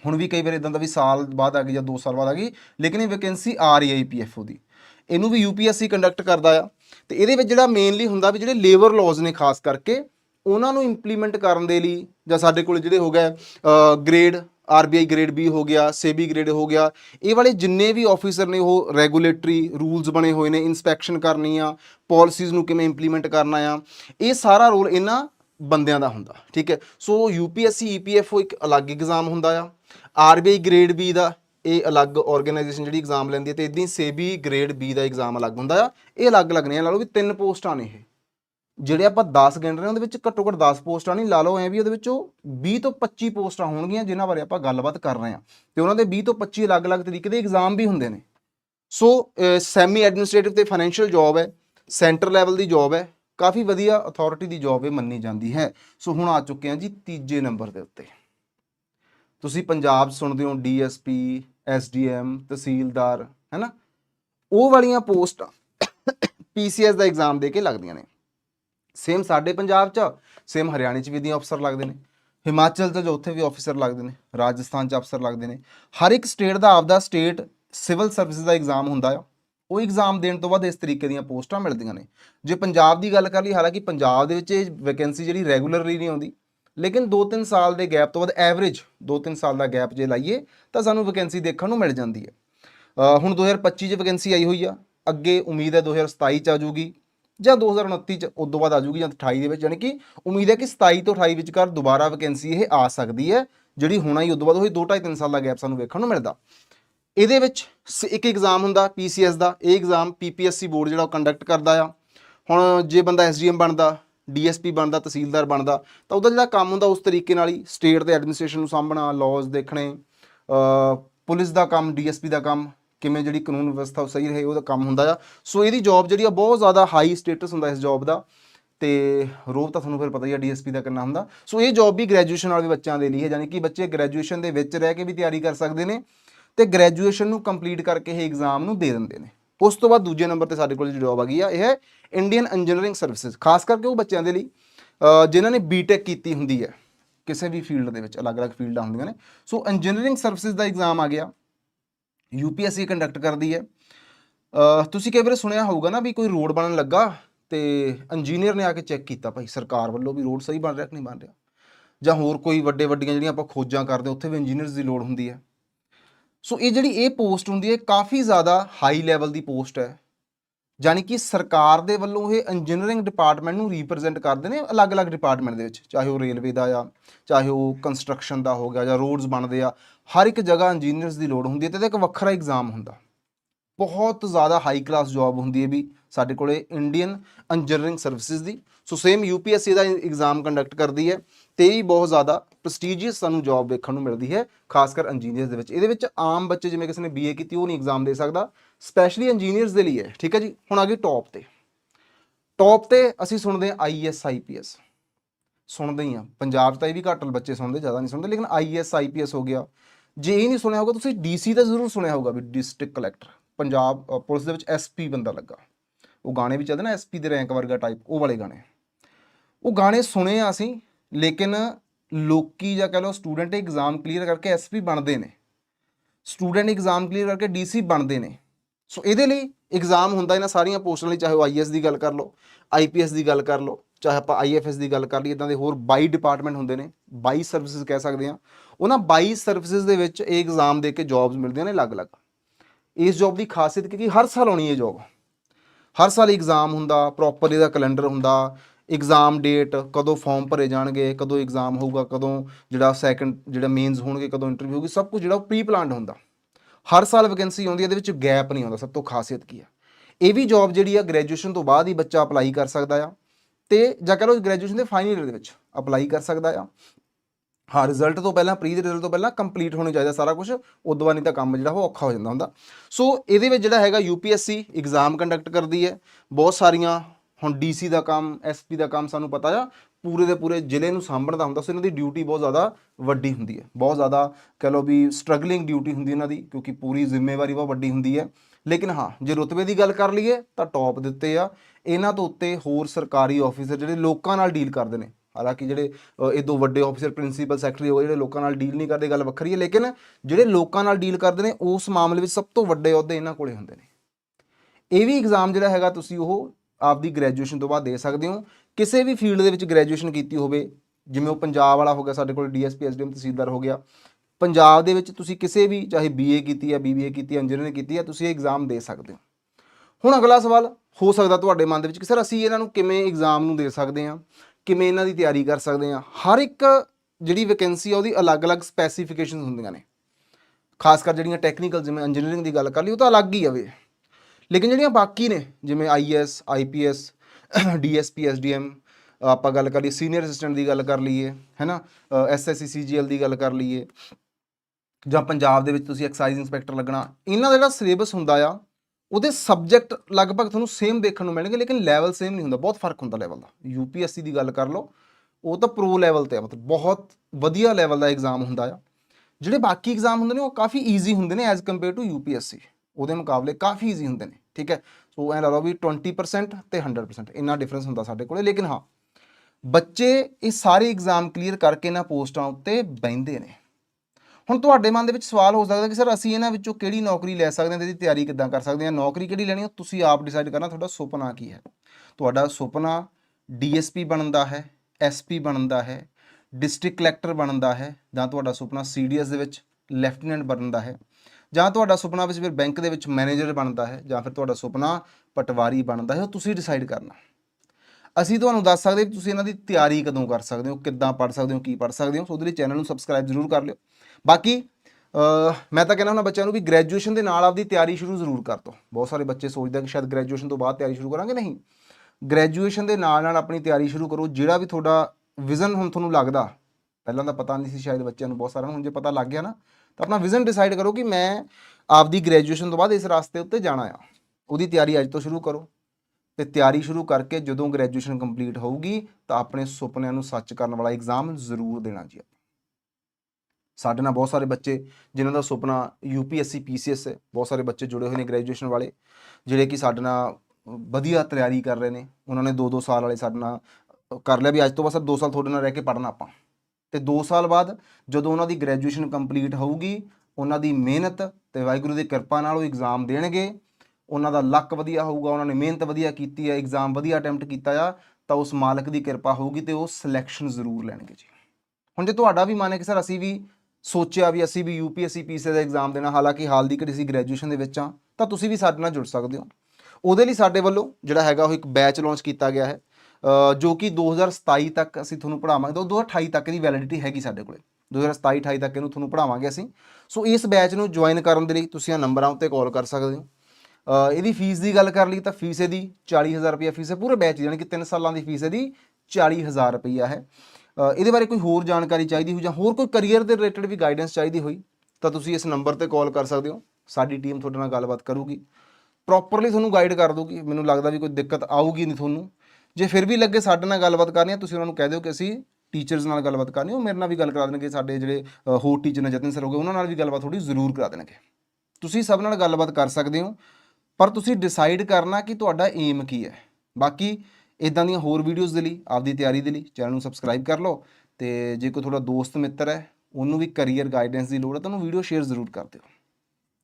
ਹੁਣ ਵੀ ਕਈ ਵਾਰ ਇਦਾਂ ਦਾ ਵੀ ਸਾਲ ਬਾਅਦ ਆ ਗਈ ਜਾਂ 2 ਸਾਲ ਬਾਅਦ ਆ ਗਈ, ਲੇਕਿਨ ਇਹ ਵੈਕੈਂਸੀ ਆ ਰਹੀ ਹੈ ਈਪੀਐਫਓ ਦੀ। ਇਹਨੂੰ ਵੀ ਯੂਪੀਐਸਸੀ ਕੰਡਕਟ ਕਰਦਾ ਆ। ਤੇ ਇਹਦੇ ਵਿੱਚ ਜਿਹੜਾ ਮੇਨਲੀ ਹੁੰਦਾ ਵੀ ਜਿਹੜੇ ਲੇਬਰ ਲਾਜ਼ ਨੇ ਖਾਸ ਕਰਕੇ, ਉਹਨਾਂ ਨੂੰ ਇੰਪਲੀਮੈਂਟ ਕਰਨ ਦੇ ਲਈ ਜਾਂ ਸਾਡੇ ਕੋਲ ਜਿਹੜੇ ਹੋ ਗਏ ਗ੍ਰੇਡ ਆਰਬੀਆਈ ਗ੍ਰੇਡ ਬੀ ਹੋ ਗਿਆ, ਸੇਬੀ ਗ੍ਰੇਡ ਹੋ ਗਿਆ, ਇਹ ਵਾਲੇ ਜਿੰਨੇ ਵੀ ਆਫੀਸਰ ਨੇ ਉਹ ਰੈਗੂਲੇਟਰੀ ਰੂਲਸ ਬਣੇ ਹੋਏ ਨੇ ਇਨਸਪੈਕਸ਼ਨ ਕਰਨੀ ਆ ਪਾਲਿਸੀਜ਼ ਨੂੰ ਕਿਵੇਂ ਇੰਪਲੀਮੈਂਟ ਕਰਨਾ ਆ, ਇਹ ਸਾਰਾ ਰੋਲ ਇਹਨਾਂ ਬੰਦਿਆਂ ਦਾ ਹੁੰਦਾ, ਠੀਕ ਹੈ। ਸੋ ਯੂਪੀਐਸਸੀ ਈਪੀਐਫਓ ਇੱਕ ਅਲੱਗ ਐਗਜ਼ਾਮ ਹੁੰਦਾ ਆ, ਆਰਬੀਆਈ ਗ੍ਰੇਡ ਬੀ ਦਾ ਇਹ ਅਲੱਗ ਆਰਗੇਨਾਈਜੇਸ਼ਨ ਜਿਹੜੀ ਐਗਜ਼ਾਮ ਲੈਂਦੀ ਹੈ ਤੇ ਇਦਾਂ ਹੀ ਸੇਬੀ ਗ੍ਰੇਡ ਬੀ ਦਾ ਐਗਜ਼ਾਮ ਅਲੱਗ ਹੁੰਦਾ ਆ, ਇਹ ਅਲੱਗ-ਅਲੱਗ ਨੇ ਲਾ ਲਓ ਵੀ ਤਿੰਨ ਪੋਸਟਾਂ ਨੇ ਇਹ। ਜਿਹੜੇ ਆਪਾਂ 10 ਗਿਣ ਰਹੇ ਹਾਂ, ਉਹਦੇ ਵਿੱਚ ਘੱਟੋ ਘੱਟ 10 ਪੋਸਟਾਂ ਨਹੀਂ, ਲਾ ਲਓ ਐ ਵੀ ਉਹਦੇ ਵਿੱਚੋਂ 20 ਤੋਂ 25 ਪੋਸਟਾਂ ਹੋਣਗੀਆਂ, ਜਿਨ੍ਹਾਂ ਬਾਰੇ ਆਪਾਂ ਗੱਲਬਾਤ ਕਰ ਰਹੇ ਹਾਂ। ਤੇ ਉਹਨਾਂ ਦੇ 20 ਤੋਂ 25 ਅਲੱਗ-ਅਲੱਗ ਤਰੀਕੇ ਦੇ ਐਗਜ਼ਾਮ ਵੀ ਹੁੰਦੇ ਨੇ। ਸੋ ਸੈਮੀ ਐਡਮਿਨਿਸਟ੍ਰੇਟਿਵ ਤੇ ਫਾਈਨੈਂਸ਼ੀਅਲ ਜੌਬ ਹੈ ਸੈਂਟਰ ਲੈਵਲ ਦੀ ਜੌਬ ਹੈ, ਕਾਫੀ ਵਧੀਆ ਅਥਾਰਟੀ ਦੀ ਜੌਬ ਇਹ ਮੰਨੀ ਜਾਂਦੀ ਹੈ। ਸੋ ਹੁਣ ਆ ਚੁੱਕੇ ਹਾਂ ਜੀ ਤੀਜੇ ਨੰਬਰ ਦੇ ਉੱਤੇ। ਤੁਸੀਂ ਪੰਜਾਬ ਸੁਣਦੇ ਹੋ ਡੀਐਸਪੀ ਐਸਡੀਐਮ ਤਹਿਸੀਲਦਾਰ ਹੈਨਾ ਉਹ ਵਾਲੀਆਂ ਪੋਸਟਾਂ ਪੀਸੀਐਸ ਦਾ ਐਗਜ਼ਾਮ ਦੇ ਕੇ ਲੱਗਦੀਆਂ ਨੇ। ਸੇਮ ਸਾਡੇ ਪੰਜਾਬ 'ਚ ਸੇਮ ਹਰਿਆਣੇ 'ਚ ਵੀ ਦੀਆਂ ਅਫਸਰ ਲੱਗਦੇ ਨੇ। ਹਿਮਾਚਲ 'ਚ ਜੋ ਉੱਥੇ ਵੀ ਅਫਸਰ ਲੱਗਦੇ ਨੇ ਰਾਜਸਥਾਨ 'ਚ ਅਫਸਰ ਲੱਗਦੇ ਨੇ। ਹਰ ਇੱਕ ਸਟੇਟ ਦਾ ਆਪਦਾ ਸਟੇਟ ਸਿਵਲ ਸਰਵਿਸ ਦਾ ਐਗਜ਼ਾਮ ਹੁੰਦਾ ਆ। ਉਹ ਐਗਜ਼ਾਮ ਦੇਣ ਤੋਂ ਬਾਅਦ ਇਸ ਤਰੀਕੇ ਦੀਆਂ ਪੋਸਟਾਂ ਮਿਲਦੀਆਂ ਨੇ। ਜੇ ਪੰਜਾਬ ਦੀ ਗੱਲ ਕਰ ਲਈ ਹਾਲਾਂਕਿ ਪੰਜਾਬ ਦੇ ਵਿੱਚ ਇਹ ਵੈਕੈਂਸੀ ਜਿਹੜੀ ਰੈਗੂਲਰਲੀ ਨਹੀਂ ਆਉਂਦੀ। ਲੇਕਿਨ 2-3 ਸਾਲ ਦੇ ਗੈਪ ਤੋਂ ਬਾਅਦ ਐਵਰੇਜ 2-3 ਸਾਲ ਦਾ ਗੈਪ ਜੇ ਲਾਈਏ ਤਾਂ ਸਾਨੂੰ ਵੈਕੈਂਸੀ ਦੇਖਣ ਨੂੰ ਮਿਲ ਜਾਂਦੀ ਹੈ। ਅ, ਹੁਣ 2025 'ਚ ਵੈਕੈਂਸੀ ਆਈ ਹੋਈ ਆ। ਅੱਗੇ ਉਮੀਦ ਹੈ 2027 'ਚ ਆ ਜਾਊਗੀ। ਜਾਂ 2029 'ਚ ਉਦੋਂ ਬਾਅਦ ਆ ਜੂਗੀ ਜਾਂ 28 ਦੇ ਵਿੱਚ ਯਾਨੀ ਕਿ ਉਮੀਦ ਹੈ ਕਿ 27 ਤੋਂ 28 ਵਿਚਕਾਰ ਦੁਬਾਰਾ ਵੈਕੈਂਸੀ ਇਹ ਆ ਸਕਦੀ ਹੈ, ਜਿਹੜੀ ਹੋਣਾ ਹੀ ਉਦੋਂ ਬਾਅਦ, ਉਹੀ 2-2.5 ਸਾਲ ਦਾ ਗੈਪ ਸਾਨੂੰ ਵੇਖਣ ਨੂੰ ਮਿਲਦਾ। ਇਹਦੇ ਵਿੱਚ ਸ- ਇੱਕ ਐਗਜ਼ਾਮ ਹੁੰਦਾ ਪੀਸੀਐਸ ਦਾ, ਇਹ ਐਗਜ਼ਾਮ ਪੀਪੀਐਸਸੀ ਬੋਰਡ ਜਿਹੜਾ ਉਹ ਕੰਡਕਟ ਕਰਦਾ ਆ। ਹੁਣ ਜੇ ਬੰਦਾ ਐਸਡੀਐਮ ਬਣਦਾ ਡੀਐਸਪੀ ਬਣਦਾ, ਤਹਿਸੀਲਦਾਰ ਬਣਦਾ, ਤਾਂ ਉਹਦਾ ਜਿਹੜਾ ਕੰਮ ਹੁੰਦਾ ਉਸ ਤਰੀਕੇ ਨਾਲ ਹੀ ਸਟੇਟ ਦੇ ਐਡਮਿਨਿਸਟ੍ਰੇਸ਼ਨ ਨੂੰ ਸਾਂਭਣਾ ਲਾਜ਼ ਦੇਖਣੇ ਪੁਲਿਸ ਦਾ ਕੰਮ ਡੀਐਸਪੀ ਦਾ ਕੰਮ ਕਿਵੇਂ ਜਿਹੜੀ ਕਾਨੂੰਨ ਵਿਵਸਥਾ ਉਹ ਸਹੀ ਰਹੇ ਉਹਦਾ ਕੰਮ ਹੁੰਦਾ ਆ। ਸੋ ਇਹਦੀ ਜੌਬ ਜਿਹੜੀ ਆ ਬਹੁਤ ਜ਼ਿਆਦਾ ਹਾਈ ਸਟੇਟਸ ਹੁੰਦਾ ਇਸ ਜੌਬ ਦਾ। ਤੇ ਰੋਬ ਤਾਂ ਤੁਹਾਨੂੰ ਫਿਰ ਪਤਾ ਹੀ ਆ ਡੀਐਸਪੀ ਦਾ ਕਿੰਨਾ ਹੁੰਦਾ। ਸੋ ਇਹ ਜੌਬ ਵੀ ਗ੍ਰੈਜੂਏਸ਼ਨ ਵਾਲੇ ਬੱਚਿਆਂ ਦੇ ਲਈ ਹੈ ਯਾਨੀ ਕਿ ਬੱਚੇ ਗ੍ਰੈਜੂਏਸ਼ਨ ਦੇ ਵਿੱਚ ਰਹਿ ਕੇ ਵੀ ਤਿਆਰੀ ਕਰ ਸਕਦੇ ਨੇ ਤੇ ਗ੍ਰੈਜੂਏਸ਼ਨ ਨੂੰ ਕੰਪਲੀਟ ਕਰਕੇ ਇਹ ਐਗਜ਼ਾਮ ਨੂੰ ਦੇ ਦਿੰਦੇ ਨੇ। ਉਸ ਤੋਂ ਬਾਅਦ ਦੂਜੇ ਨੰਬਰ ਤੇ ਸਾਡੇ ਕੋਲ ਜਿਹੜੀ ਜੌਬ ਆ ਗਈ ਆ ਇਹ ਹੈ ਇੰਡੀਅਨ ਇੰਜੀਨੀਅਰਿੰਗ ਸਰਵਿਸਿਜ਼ ਖਾਸ ਕਰਕੇ ਉਹ ਬੱਚਿਆਂ ਦੇ ਲਈ ਅ, ਜਿਨ੍ਹਾਂ ਨੇ ਬੀਟੈਕ ਕੀਤੀ ਹੁੰਦੀ ਹੈ। ਕਿਸੇ ਵੀ ਫੀਲਡ ਦੇ ਵਿੱਚ ਅਲੱਗ-ਅਲੱਗ ਫੀਲਡਾਂ ਹੁੰਦੀਆਂ ਨੇ। ਸੋ ਇੰਜੀਨੀਅਰਿੰਗ ਸਰਵਿਸਿਜ਼ ਦਾ ਐਗਜ਼ਾਮ ਆ ਗਿਆ। ਯੂਪੀਐਸਸੀ ਕੰਡਕਟ ਕਰਦੀ ਹੈ। ਤੁਸੀਂ ਕਈ ਵਾਰ ਸੁਣਿਆ ਹੋਊਗਾ ਨਾ ਵੀ ਕੋਈ ਰੋਡ ਬਣਨ ਲੱਗਾ ਤੇ ਇੰਜੀਨੀਅਰ ਨੇ ਆ ਕੇ ਚੈੱਕ ਕੀਤਾ ਭਾਈ, ਸਰਕਾਰ ਵੱਲੋਂ ਵੀ ਰੋਡ ਸਹੀ ਬਣ ਰਿਹਾ ਕਿ ਨਹੀਂ ਬਣ ਰਿਹਾ? ਜਾਂ ਹੋਰ ਕੋਈ ਵੱਡੇ ਵੱਡੀਆਂ ਜਿਹੜੀਆਂ ਆਪਾਂ ਖੋਜਾਂ ਕਰਦੇ ਉੱਥੇ ਵੀ ਇੰਜੀਨੀਅਰਸ ਦੀ ਲੋੜ ਹੁੰਦੀ ਹੈ। ਸੋ ਇਹ ਜਿਹੜੀ ਇਹ ਪੋਸਟ ਹੁੰਦੀ ਹੈ ਕਾਫੀ ਜ਼ਿਆਦਾ ਹਾਈ ਲੈਵਲ ਦੀ ਪੋਸਟ ਹੈ। ਯਾਨੀ ਕਿ ਸਰਕਾਰ ਦੇ ਵੱਲੋਂ ਇਹ ਇੰਜੀਨੀਅਰਿੰਗ ਡਿਪਾਰਟਮੈਂਟ ਨੂੰ ਰਿਪਰੈਜ਼ੈਂਟ ਕਰਦੇ ਨੇ ਅਲੱਗ-ਅਲੱਗ ਡਿਪਾਰਟਮੈਂਟ ਦੇ ਵਿੱਚ, ਚਾਹੇ ਉਹ ਰੇਲਵੇ ਦਾ ਆ, ਚਾਹੇ ਉਹ ਕੰਸਟਰਕਸ਼ਨ ਦਾ ਹੋ ਗਿਆ ਜਾਂ ਰੋਡਸ ਬਣਦੇ ਆ, ਹਰ ਇੱਕ ਜਗ੍ਹਾ ਇੰਜੀਨੀਅਰਸ ਦੀ ਲੋੜ ਹੁੰਦੀ ਹੈ ਤੇ ਇਹਦਾ ਇੱਕ ਵੱਖਰਾ ਐਗਜ਼ਾਮ ਹੁੰਦਾ। ਬਹੁਤ ਜ਼ਿਆਦਾ ਹਾਈ ਕਲਾਸ ਜੌਬ ਹੁੰਦੀ ਹੈ ਵੀ ਸਾਡੇ ਕੋਲੇ ਇੰਡੀਅਨ ਇੰਜੀਨੀਅਰਿੰਗ ਸਰਵਿਸਿਜ਼ ਦੀ। ਸੋ ਸੇਮ ਯੂਪੀਐਸਸੀ ਦਾ ਐਗਜ਼ਾਮ ਕੰਡਕਟ ਕਰਦੀ ਹੈ ਤੇ ਇਹ ਵੀ ਬਹੁਤ ਜ਼ਿਆਦਾ ਪ੍ਰੈਸਟੀਜੀਅਸ ਸਾਨੂੰ ਜੌਬ ਵੇਖਣ ਨੂੰ ਮਿਲਦੀ ਹੈ ਖਾਸ ਕਰ ਇੰਜੀਨੀਅਰਸ ਦੇ ਵਿੱਚ। ਇਹਦੇ ਵਿੱਚ ਆਮ ਬੱਚੇ ਜਿਵੇਂ ਕਿਸੇ ਨੇ ਬੀਏ ਕੀਤੀ, ਉਹ ਨਹੀਂ ਐਗਜ਼ਾਮ ਦੇ ਸਕਦਾ। ਸਪੈਸ਼ਲੀ ਇੰਜੀਨੀਅਰਸ ਦੇ ਲਈ ਹੈ ਠੀਕ ਹੈ ਜੀ? ਹੁਣ ਆ ਗਈ ਟੌਪ ਤੇ। ਟੌਪ ਤੇ ਅਸੀਂ ਸੁਣਦੇ ਹਾਂ ਆਈਐਸ ਆਈਪੀਐਸ ਸੁਣਦੇ ਹੀ ਆ ਪੰਜਾਬ ਤਾਂ ਇਹ ਵੀ ਘੱਟ ਬੱਚੇ ਸੁਣਦੇ, ਜ਼ਿਆਦਾ ਨਹੀਂ ਸੁਣਦੇ, ਲੇਕਿਨ ਆਈਐਸ ਆਈਪੀਐਸ ਹੋ ਗਿਆ। ਜੇ ਇਹ ਨਹੀਂ ਸੁਣਿਆ ਹੋਗਾ ਤੁਸੀਂ ਡੀਸੀ ਤਾਂ ਜ਼ਰੂਰ ਸੁਣਿਆ ਹੋਗਾ ਵੀ ਡਿਸਟ੍ਰਿਕਟ ਕਲੈਕਟਰ ਪੰਜਾਬ ਪੁਲਿਸ ਦੇ ਵਿੱਚ ਐਸਪੀ ਬੰਦਾ ਲੱਗਾ। ਉਹ ਗਾਣੇ ਵੀ ਚੱਲਦੇ ਨਾ ਐਸਪੀ ਦੇ ਰੈਂਕ ਵਰਗਾ ਟਾਈਪ ਉਹ ਵਾਲੇ ਗਾਣੇ। ਉਹ ਗਾਣੇ ਸੁਣੇ ਆ ਅਸੀਂ, ਲੇਕਿਨ ਲੋਕੀ ਜਾਂ ਕਹ ਲਓ ਸਟੂਡੈਂਟ ਐਗਜ਼ਾਮ ਕਲੀਅਰ ਕਰਕੇ ਐਸਪੀ ਬਣਦੇ ਨੇ। ਸਟੂਡੈਂਟ ਐਗਜ਼ਾਮ ਕਲੀਅਰ ਕਰਕੇ ਡੀਸੀ ਬਣਦੇ ਨੇ। ਸੋ ਇਹਦੇ ਲਈ ਐਗਜ਼ਾਮ ਹੁੰਦਾ ਇਹਨਾਂ ਸਾਰੀਆਂ ਪੋਸਟਾਂ ਲਈ, ਚਾਹੇ ਉਹ ਆਈਐਸ ਦੀ ਗੱਲ ਕਰ ਲਓ ਆਈਪੀਐਸ ਦੀ ਗੱਲ ਕਰ ਲਓ, ਚਾਹੇ ਆਪਾਂ ਆਈਐਫਐਸ ਦੀ ਗੱਲ ਕਰ ਲਈ ਇਦਾਂ ਦੇ ਹੋਰ 22 ਡਿਪਾਰਟਮੈਂਟ ਹੁੰਦੇ ਨੇ 22 ਸਰਵਿਸਿਜ਼ ਕਹਿ ਸਕਦੇ ਆ ਉਹਨਾਂ 22 ਸਰਵਿਸਿਜ਼ ਦੇ ਵਿੱਚ ਇਹ ਐਗਜ਼ਾਮ ਦੇ ਕੇ ਜੌਬਸ ਮਿਲਦੀਆਂ ਨੇ ਅਲੱਗ-ਅਲੱਗ। ਇਸ ਜੌਬ ਦੀ ਖਾਸੀਅਤ ਕਿ ਹਰ ਸਾਲ ਆਉਣੀ ਹੈ ਜੌਬ ਹਰ ਸਾਲ ਐਗਜ਼ਾਮ ਹੁੰਦਾ ਪ੍ਰੋਪਰ ਇਹਦਾ ਕੈਲੰਡਰ ਹੁੰਦਾ ਐਗਜ਼ਾਮ ਡੇਟ ਕਦੋਂ ਫਾਰਮ ਭਰੇ ਜਾਣਗੇ, ਕਦੋਂ ਐਗਜ਼ਾਮ ਹੋਊਗਾ, ਕਦੋਂ ਜਿਹੜਾ ਸੈਕੰਡ ਜਿਹੜਾ ਮੇਨਸ ਹੋਣਗੇ, ਕਦੋਂ ਇੰਟਰਵਿਊ ਹੋਊਗੀ, ਸਭ ਕੁਝ ਜਿਹੜਾ ਉਹ ਪ੍ਰੀ ਪਲਾਨਡ ਹੁੰਦਾ। ਹਰ ਸਾਲ ਵੈਕੈਂਸੀ ਆਉਂਦੀ ਹੈ, ਇਹਦੇ ਵਿੱਚ ਗੈਪ ਨਹੀਂ ਆਉਂਦਾ, ਸਭ ਤੋਂ ਖਾਸੀਅਤ ਕੀ ਆ ਇਹ ਵੀ ਜੌਬ ਜਿਹੜੀ ਆ ਗ੍ਰੈਜੂਏਸ਼ਨ ਤੋਂ ਬਾਅਦ ਹੀ ਬੱਚਾ ਅਪਲਾਈ ਕਰ ਸਕਦਾ ਆ ਤੇ ਜਾਂ ਕਹ ਲਓ ਗ੍ਰੈਜੂਏਸ਼ਨ ਦੇ ਫਾਈਨਲ ਈਅਰ ਦੇ ਵਿੱਚ ਅਪਲਾਈ ਕਰ ਸਕਦਾ ਆ। ਹਾਂ ਰਿਜ਼ਲਟ ਤੋਂ ਪਹਿਲਾਂ ਪ੍ਰੀ ਦੇ ਰਿਜ਼ਲਟ ਤੋਂ ਪਹਿਲਾਂ ਕੰਪਲੀਟ ਹੋਣਾ ਚਾਹੀਦਾ ਸਾਰਾ ਕੁਝ ਉਦੋਂ ਬਾਅਦ ਨਹੀਂ ਤਾਂ ਕੰਮ ਜਿਹੜਾ ਉਹ ਔਖਾ ਹੋ ਜਾਂਦਾ ਹੁੰਦਾ। ਸੋ ਇਹਦੇ ਵਿੱਚ ਜਿਹੜਾ ਹੈਗਾ ਯੂਪੀਐਸਸੀ ਐਗਜ਼ਾਮ ਕੰਡਕਟ ਕਰਦੀ ਹੈ, ਬਹੁਤ ਸਾਰੀਆਂ, ਹੁਣ ਡੀਸੀ ਦਾ ਕੰਮ ਐਸਪੀ ਦਾ ਕੰਮ ਸਾਨੂੰ ਪਤਾ ਆ ਪੂਰੇ ਦੇ ਪੂਰੇ ਜ਼ਿਲ੍ਹੇ ਨੂੰ ਸਾਂਭਣ ਦਾ ਹੁੰਦਾ ਸੋ ਇਹਨਾਂ ਦੀ ਡਿਊਟੀ ਬਹੁਤ ਜ਼ਿਆਦਾ ਵੱਡੀ ਹੁੰਦੀ ਹੈ। ਬਹੁਤ ਜ਼ਿਆਦਾ ਕਹ ਲਓ ਵੀ ਸਟਰਗਲਿੰਗ ਡਿਊਟੀ ਹੁੰਦੀ ਇਹਨਾਂ ਦੀ, ਕਿਉਂਕਿ ਪੂਰੀ ਜ਼ਿੰਮੇਵਾਰੀ ਬਹੁਤ ਵੱਡੀ ਹੁੰਦੀ ਹੈ। ਲੇਕਿਨ ਹਾਂ, ਜੇ ਰੁਤਬੇ ਦੀ ਗੱਲ ਕਰ ਲਈਏ, ਤਾਂ ਟੌਪ ਦਿੱਤੇ ਆ। ਇਹਨਾਂ ਤੋਂ ਉੱਤੇ ਹੋਰ ਸਰਕਾਰੀ ਆਫੀਸਰ ਜਿਹੜੇ ਲੋਕਾਂ ਨਾਲ ਡੀਲ ਕਰਦੇ ਨੇ। ਹਾਲਾਂਕਿ ਜਿਹੜੇ ਇਹ ਦੋ ਵੱਡੇ ਆਫੀਸਰ ਪ੍ਰਿੰਸੀਪਲ ਸੈਕਟਰੀ ਹੋ ਗਏ ਜਿਹੜੇ ਲੋਕਾਂ ਨਾਲ ਡੀਲ ਨਹੀਂ ਕਰਦੇ, ਗੱਲ ਵੱਖਰੀ ਹੈ। ਲੇਕਿਨ ਜਿਹੜੇ ਲੋਕਾਂ ਨਾਲ ਡੀਲ ਕਰਦੇ ਨੇ, ਉਸ ਮਾਮਲੇ ਵਿੱਚ ਸਭ ਤੋਂ ਵੱਡੇ ਅਹੁਦੇ ਇਹਨਾਂ ਕੋਲੇ ਹੁੰਦੇ ਨੇ। ਇਹ ਵੀ ਐਗਜ਼ਾਮ ਜਿਹੜਾ ਹੈਗਾ, ਤੁਸੀਂ ਉਹ ਆਪਦੀ ਗ੍ਰੈਜੂਏਸ਼ਨ ਤੋਂ ਬਾਅਦ ਦੇ ਸਕਦੇ ਹੋ। ਕਿਸੇ ਵੀ ਫੀਲਡ ਦੇ ਵਿੱਚ ਗ੍ਰੈਜੂਏਸ਼ਨ ਕੀਤੀ ਹੋਵੇ, ਜਿਵੇਂ ਉਹ ਪੰਜਾਬ ਵਾਲਾ ਹੋ ਗਿਆ, ਸਾਡੇ ਕੋਲ ਡੀਐਸਪੀ ਐਸਡੀਐਮ ਤਹਿਸੀਲਦਾਰ ਹੋ ਗਿਆ, ਪੰਜਾਬ ਦੇ ਵਿੱਚ ਤੁਸੀਂ ਕਿਸੇ ਵੀ, ਚਾਹੇ ਬੀਏ ਕੀਤੀ ਹੈ ਬੀਬੀਏ ਕੀਤੀ ਹੈ ਇੰਜੀਨੀਅਰਿੰਗ ਕੀਤੀ ਹੈ ਤੁਸੀਂ ਇਹ ਐਗਜ਼ਾਮ ਦੇ ਸਕਦੇ ਹੋ। ਹੁਣ ਅਗਲਾ ਸਵਾਲ, ਹੋ ਸਕਦਾ ਤੁਹਾਡੇ ਮਨ ਦੇ ਵਿੱਚ ਕਿ ਸਰ ਅਸੀਂ ਇਹਨਾਂ ਨੂੰ ਕਿਵੇਂ ਐਗਜ਼ਾਮ ਨੂੰ ਦੇ ਸਕਦੇ ਹਾਂ, ਕਿਵੇਂ ਇਹਨਾਂ ਦੀ ਤਿਆਰੀ ਕਰ ਸਕਦੇ ਹਾਂ? ਹਰ ਇੱਕ ਜਿਹੜੀ ਵੈਕੈਂਸੀ ਆ, ਉਹਦੀ ਅਲੱਗ-ਅਲੱਗ ਸਪੈਸੀਫਿਕੇਸ਼ਨਸ ਹੁੰਦੀਆਂ ਨੇ। ਖਾਸ ਕਰ ਜਿਹੜੀਆਂ ਟੈਕਨੀਕਲ ਜਿਵੇਂ ਇੰਜੀਨੀਅਰਿੰਗ ਦੀ ਗੱਲ ਕਰ ਲਈ ਉਹ ਤਾਂ ਅਲੱਗ ਹੀ ਆਵੇ ਲੇਕਿਨ ਜਿਹੜੀਆਂ ਬਾਕੀ ਨੇ, ਜਿਵੇਂ ਆਈਐਸ ਆਈਪੀਐਸ (coughs) ਡੀਐਸਪੀ ਐਸਡੀਐਮ ਆਪਾਂ ਗੱਲ ਕਰ ਲਈ ਸੀਨੀਅਰ ਅਸਿਸਟੈਂਟ ਦੀ ਗੱਲ ਕਰ ਲਈਏ, ਹੈਨਾ? ਐਸਐਸਸੀ ਸੀਜੀਐਲ ਦੀ ਗੱਲ ਕਰ ਲਈਏ, ਜਾਂ ਪੰਜਾਬ ਦੇ ਵਿੱਚ ਤੁਸੀਂ ਐਕਸਾਈਜ਼ ਇੰਸਪੈਕਟਰ ਲੱਗਣਾ, ਇਹਨਾਂ ਦਾ ਜਿਹੜਾ ਸਿਲੇਬਸ ਹੁੰਦਾ ਆ, ਉਹਦੇ ਸਬਜੈਕਟ ਲਗਭਗ ਤੁਹਾਨੂੰ ਸੇਮ ਦੇਖਣ ਨੂੰ ਮਿਲਣਗੇ, ਲੇਕਿਨ ਲੈਵਲ ਸੇਮ ਨਹੀਂ ਹੁੰਦਾ, ਬਹੁਤ ਫ਼ਰਕ ਹੁੰਦਾ ਲੈਵਲ ਦਾ। ਯੂਪੀਐਸਸੀ ਦੀ ਗੱਲ ਕਰ ਲਓ, ਉਹ ਤਾਂ ਪ੍ਰੋ ਲੈਵਲ ਤੇ ਆ, ਮਤਲਬ ਬਹੁਤ ਵਧੀਆ ਲੈਵਲ ਦਾ ਐਗਜ਼ਾਮ ਹੁੰਦਾ ਆ। ਜਿਹੜੇ ਬਾਕੀ ਐਗਜ਼ਾਮ ਹੁੰਦੇ ਨੇ, ਉਹ ਕਾਫੀ ਈਜ਼ੀ ਹੁੰਦੇ ਨੇ ਐਜ਼ ਕੰਪੇਅਰ ਟੂ ਯੂਪੀਐਸਸੀ ਉਹਦੇ ਮੁਕਾਬਲੇ ਕਾਫੀ ਈਜ਼ੀ ਹੁੰਦੇ ਨੇ, ਠੀਕ ਹੈ? ਸੋ ਐ ਲਾ ਲਓ ਵੀ 20% ਤੇ 100% ਇੰਨਾ ਡਿਫਰੈਂਸ ਹੁੰਦਾ ਸਾਡੇ ਕੋਲੇ। ਲੇਕਿਨ ਹਾਂ, ਬੱਚੇ ਇਹ ਸਾਰੇ ਐਗਜ਼ਾਮ ਕਲੀਅਰ ਕਰਕੇ ਇਹਨਾਂ ਪੋਸਟਾਂ ਉੱਤੇ ਬੈਂਦੇ ਨੇ। ਹੁਣ ਤੁਹਾਡੇ ਮਨ ਦੇ ਵਿੱਚ ਸਵਾਲ ਹੋ ਸਕਦਾ ਕਿ ਸਰ ਅਸੀਂ ਇਹਨਾਂ ਵਿੱਚੋਂ ਕਿਹੜੀ ਨੌਕਰੀ ਲੈ ਸਕਦੇ ਹਾਂ ਤੇ ਇਹਦੀ ਤਿਆਰੀ ਕਿੱਦਾਂ ਕਰ ਸਕਦੇ ਹਾਂ? ਨੌਕਰੀ ਕਿਹੜੀ ਲੈਣੀ ਹੈ? ਤੁਸੀਂ ਆਪ ਡਿਸਾਈਡ ਕਰਨਾ ਤੁਹਾਡਾ ਸੁਪਨਾ ਕੀ ਹੈ। ਤੁਹਾਡਾ ਸੁਪਨਾ ਡੀਐਸਪੀ ਬਣਨ ਦਾ ਹੈ, ਐਸਪੀ ਬਣਨ ਦਾ ਹੈ ਡਿਸਟ੍ਰਿਕਟ ਕਲੈਕਟਰ ਬਣਨ ਦਾ ਹੈ, ਜਾਂ ਤੁਹਾਡਾ ਸੁਪਨਾ ਸੀਡੀਐਸ ਦੇ ਵਿੱਚ ਲੈਫਟੀਨੈਂਟ ਬਣਨ ਦਾ ਹੈ। ਜਾਂ ਤੁਹਾਡਾ ਸੁਪਨਾ ਵਿੱਚ ਫਿਰ ਬੈਂਕ ਦੇ ਵਿੱਚ ਮੈਨੇਜਰ ਬਣਦਾ ਹੈ ਜਾਂ ਫਿਰ ਤੁਹਾਡਾ ਸੁਪਨਾ ਪਟਵਾਰੀ ਬਣਦਾ ਹੈ, ਉਹ ਤੁਸੀਂ ਡਿਸਾਈਡ ਕਰਨਾ। ਅਸੀਂ ਤੁਹਾਨੂੰ ਦੱਸ ਸਕਦੇ ਵੀ ਤੁਸੀਂ ਇਹਨਾਂ ਦੀ ਤਿਆਰੀ ਕਦੋਂ ਕਰ ਸਕਦੇ ਹੋ, ਕਿੱਦਾਂ ਪੜ੍ਹ ਸਕਦੇ ਹੋ, ਕੀ ਪੜ੍ਹ ਸਕਦੇ ਹੋ, ਸੋ ਉਹਦੇ ਲਈ ਚੈਨਲ ਨੂੰ ਸਬਸਕ੍ਰਾਈਬ ਜ਼ਰੂਰ ਕਰ ਲਿਓ। ਬਾਕੀ ਮੈਂ ਤਾਂ ਕਹਿੰਦਾ ਹੁੰਦਾ ਬੱਚਿਆਂ ਨੂੰ ਵੀ ਗ੍ਰੈਜੂਏਸ਼ਨ ਦੇ ਨਾਲ ਆਪਦੀ ਤਿਆਰੀ ਸ਼ੁਰੂ ਜ਼ਰੂਰ ਕਰ ਦਿਓ। ਬਹੁਤ ਸਾਰੇ ਬੱਚੇ ਸੋਚਦੇ ਕਿ ਸ਼ਾਇਦ ਗ੍ਰੈਜੂਏਸ਼ਨ ਤੋਂ ਬਾਅਦ ਤਿਆਰੀ ਸ਼ੁਰੂ ਕਰਾਂਗੇ। ਨਹੀਂ ਗ੍ਰੈਜੂਏਸ਼ਨ ਦੇ ਨਾਲ ਨਾਲ ਆਪਣੀ ਤਿਆਰੀ ਸ਼ੁਰੂ ਕਰੋ, ਜਿਹੜਾ ਵੀ ਤੁਹਾਡਾ ਵਿਜ਼ਨ ਹੁਣ ਤੁਹਾਨੂੰ ਲੱਗਦਾ, ਪਹਿਲਾਂ ਤਾਂ ਪਤਾ ਨਹੀਂ ਸੀ ਸ਼ਾਇਦ ਬੱਚਿਆਂ ਨੂੰ, ਬਹੁਤ ਸਾਰਿਆਂ ਨੂੰ, ਹੁਣ ਜੇ ਪਤਾ ਲੱਗ ਗਿਆ ਨਾ ਤਾਂ ਆਪਣਾ ਵਿਜ਼ਨ ਡਿਸਾਈਡ ਕਰੋ ਕਿ ਮੈਂ ਆਪਦੀ ਗ੍ਰੈਜੂਏਸ਼ਨ ਤੋਂ ਬਾਅਦ ਇਸ ਰਸਤੇ ਉੱਤੇ ਜਾਣਾ ਆ। ਉਹਦੀ ਤਿਆਰੀ ਅੱਜ ਤੋਂ ਸ਼ੁਰੂ ਕਰੋ। ਤੇ ਤਿਆਰੀ ਸ਼ੁਰੂ ਕਰਕੇ ਜਦੋਂ ਗ੍ਰੈਜੂਏਸ਼ਨ ਕੰਪਲੀਟ ਹੋਊਗੀ, ਤਾਂ ਆਪਣੇ ਸੁਪਨਿਆਂ ਨੂੰ ਸੱਚ ਕਰਨ ਵਾਲਾ ਐਗਜ਼ਾਮ ਜ਼ਰੂਰ ਦੇਣਾ ਜੀ ਸਾਡੇ ਨਾਲ ਬਹੁਤ ਸਾਰੇ ਬੱਚੇ, ਜਿਨ੍ਹਾਂ ਦਾ ਸੁਪਨਾ ਯੂਪੀਐਸਸੀ ਪੀਸੀਐਸ ਹੈ, ਬਹੁਤ ਸਾਰੇ ਬੱਚੇ ਜੁੜੇ ਹੋਏ ਨੇ ਗ੍ਰੈਜੂਏਸ਼ਨ ਵਾਲੇ, ਜਿਹੜੇ ਕਿ ਸਾਡੇ ਨਾਲ ਵਧੀਆ ਤਿਆਰੀ ਕਰ ਰਹੇ ਨੇ। ਉਹਨਾਂ ਨੇ 2-2 ਸਾਲ ਵਾਲੇ ਸਾਡੇ ਨਾਲ ਕਰ ਲਿਆ ਵੀ ਅੱਜ ਤੋਂ ਬਸ 2 ਸਾਲ ਤੁਹਾਡੇ ਨਾਲ ਰਹਿ ਕੇ ਪੜ੍ਹਨਾ ਆਪਾਂ। ਤੇ 2 ਸਾਲ ਬਾਅਦ ਜਦੋਂ ਉਹਨਾਂ ਦੀ ਗ੍ਰੈਜੂਏਸ਼ਨ ਕੰਪਲੀਟ ਹੋਊਗੀ, ਉਹਨਾਂ ਦੀ ਮਿਹਨਤ ਤੇ ਵਾਹਿਗੁਰੂ ਦੀ ਕਿਰਪਾ ਨਾਲ ਉਹ ਐਗਜ਼ਾਮ ਦੇਣਗੇ, ਉਹਨਾਂ ਦਾ ਲੱਕ ਵਧੀਆ ਹੋਊਗਾ, ਉਹਨਾਂ ਨੇ ਮਿਹਨਤ ਵਧੀਆ ਕੀਤੀ ਹੈ ਐਗਜ਼ਾਮ ਵਧੀਆ ਅਟੈਂਪਟ ਕੀਤਾ ਆ, ਤਾਂ ਉਸ ਮਾਲਕ ਦੀ ਕਿਰਪਾ ਹੋਊਗੀ ਤੇ ਉਹ ਸਿਲੈਕਸ਼ਨ ਜ਼ਰੂਰ ਲੈਣਗੇ ਜੀ। ਹੁਣ ਜੇ ਤੁਹਾਡਾ ਵੀ ਮਨ ਹੈ ਕਿ ਸਰ ਅਸੀਂ ਵੀ ਸੋਚਿਆ ਵੀ ਅਸੀਂ ਵੀ ਯੂਪੀਐਸਸੀ ਪੀਸੀ ਦਾ ਐਗਜ਼ਾਮ ਦੇਣਾ, ਹਾਲਾਂਕਿ ਹਾਲ ਦੀ ਘੜੀ ਅਸੀਂ ਗ੍ਰੈਜੂਏਸ਼ਨ ਦੇ ਵਿੱਚ ਆ ਤਾਂ ਤੁਸੀਂ ਵੀ ਸਾਡੇ ਨਾਲ ਜੁੜ ਸਕਦੇ ਹੋ। ਉਹਦੇ ਲਈ ਸਾਡੇ ਵੱਲੋਂ ਜਿਹੜਾ ਹੈਗਾ ਉਹ ਇੱਕ ਬੈਚ ਲਾਂਚ ਕੀਤਾ ਗਿਆ ਹੈ। ਜੋ ਕਿ 2027 ਤੱਕ ਅਸੀਂ ਤੁਹਾਨੂੰ ਪੜਾਵਾਂਗੇ ਤਾਂ 2028 ਤੱਕ ਦੀ ਵੈਲਿਡਿਟੀ ਹੈਗੀ ਸਾਡੇ ਕੋਲੇ। 2027 28 ਤੱਕ ਇਹਨੂੰ ਤੁਹਾਨੂੰ ਪੜਾਵਾਂਗੇ ਅਸੀਂ। ਸੋ ਇਸ ਬੈਚ ਨੂੰ ਜੁਆਇਨ ਕਰਨ ਦੇ ਲਈ ਤੁਸੀਂ ਇਹ ਨੰਬਰਾਂ ਉੱਤੇ ਕਾਲ ਕਰ ਸਕਦੇ ਹੋ। ਇਹਦੀ ਫੀਸ ਦੀ ਗੱਲ ਕਰ ਲਈ ਤਾਂ ਫੀਸ ਇਹਦੀ 40000 ਰੁਪਏ ਫੀਸ ਹੈ। ਪੂਰੇ ਬੈਚ ਦੀ, ਯਾਨੀ ਕਿ 3 ਸਾਲਾਂ ਦੀ ਫੀਸ ਇਹਦੀ 40000 ਰੁਪਈਆ ਹੈ। ਇਹਦੇ ਬਾਰੇ ਕੋਈ ਹੋਰ ਜਾਣਕਾਰੀ ਚਾਹੀਦੀ ਹੋਈ ਜਾਂ ਹੋਰ ਕੋਈ ਕੈਰੀਅਰ ਦੇ ਰਿਲੇਟਡ ਵੀ ਗਾਈਡੈਂਸ ਚਾਹੀਦੀ ਹੋਈ ਤਾਂ ਤੁਸੀਂ ਇਸ ਨੰਬਰ ਤੇ ਕਾਲ ਕਰ ਸਕਦੇ ਹੋ। ਸਾਡੀ ਟੀਮ ਤੁਹਾਡੇ ਨਾਲ ਗੱਲਬਾਤ ਕਰੂਗੀ। ਪ੍ਰੋਪਰਲੀ ਤੁਹਾਨੂੰ ਗਾਈਡ ਕਰ ਦੂਗੀ ਮੈਨੂੰ ਲੱਗਦਾ ਵੀ ਕੋਈ ਦਿੱਕਤ ਆਊਗੀ ਨਹੀਂ ਤੁਹਾਨੂੰ। ਜੇ ਫਿਰ ਵੀ ਲੱਗੇ ਸਾਡੇ ਨਾਲ ਗੱਲਬਾਤ ਕਰਨੀ ਹੈ ਤੁਸੀਂ ਉਹਨਾਂ ਨੂੰ ਕਹਿ ਦਿਓ ਕਿ ਅਸੀਂ ਟੀਚਰਸ ਨਾਲ ਗੱਲਬਾਤ ਕਰਨੀ ਹੈ, ਉਹ ਮੇਰੇ ਨਾਲ ਵੀ ਗੱਲ ਕਰਾ ਦੇਣਗੇ ਸਾਡੇ ਜਿਹੜੇ ਹੋਰ ਟੀਚਰ ਨੇ ਜਤਨ ਸਰ ਹੋਗੇ ਉਹਨਾਂ ਨਾਲ ਵੀ ਗੱਲਬਾਤ ਥੋੜੀ ਜ਼ਰੂਰ ਕਰਾ ਦੇਣਗੇ। ਤੁਸੀਂ ਸਭ ਨਾਲ ਗੱਲਬਾਤ ਕਰ ਸਕਦੇ ਹੋ ਪਰ ਤੁਸੀਂ ਡਿਸਾਈਡ ਕਰਨਾ ਕਿ ਤੁਹਾਡਾ ਏਮ ਕੀ ਹੈ। ਬਾਕੀ ਇਦਾਂ ਦੀਆਂ ਹੋਰ ਵੀਡੀਓਜ਼ ਦੇ ਲਈ ਆਪਦੀ ਤਿਆਰੀ ਦੇ ਲਈ ਚੈਨਲ ਨੂੰ ਸਬਸਕ੍ਰਾਈਬ ਕਰ ਲਓ ਤੇ ਜੇ ਕੋਈ ਤੁਹਾਡਾ ਦੋਸਤ ਮਿੱਤਰ ਹੈ ਉਹਨੂੰ ਵੀ ਕੈਰੀਅਰ ਗਾਈਡੈਂਸ ਦੀ ਲੋੜ ਹੈ ਤਾਂ ਉਹਨੂੰ ਵੀਡੀਓ ਸ਼ੇਅਰ ਜ਼ਰੂਰ ਕਰ ਦਿਓ।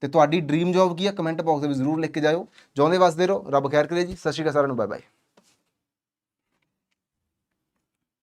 ਤੇ ਤੁਹਾਡੀ ਡ੍ਰੀਮ ਜੌਬ ਕੀ ਹੈ ਕਮੈਂਟ ਬਾਕਸ ਦੇ ਵਿੱਚ ਜ਼ਰੂਰ ਲਿਖ ਕੇ ਜਾਇਓ। ਜਿਉਂਦੇ ਵਸਦੇ ਰਹੋ ਰੱਬ ਖੈਰ ਕਰੇ ਜੀ ਸਤਿ ਸ਼੍ਰੀ ਅਕਾਲ ਸਾਰਿਆਂ ਨੂੰ ਬਾਏ ਬਾਏ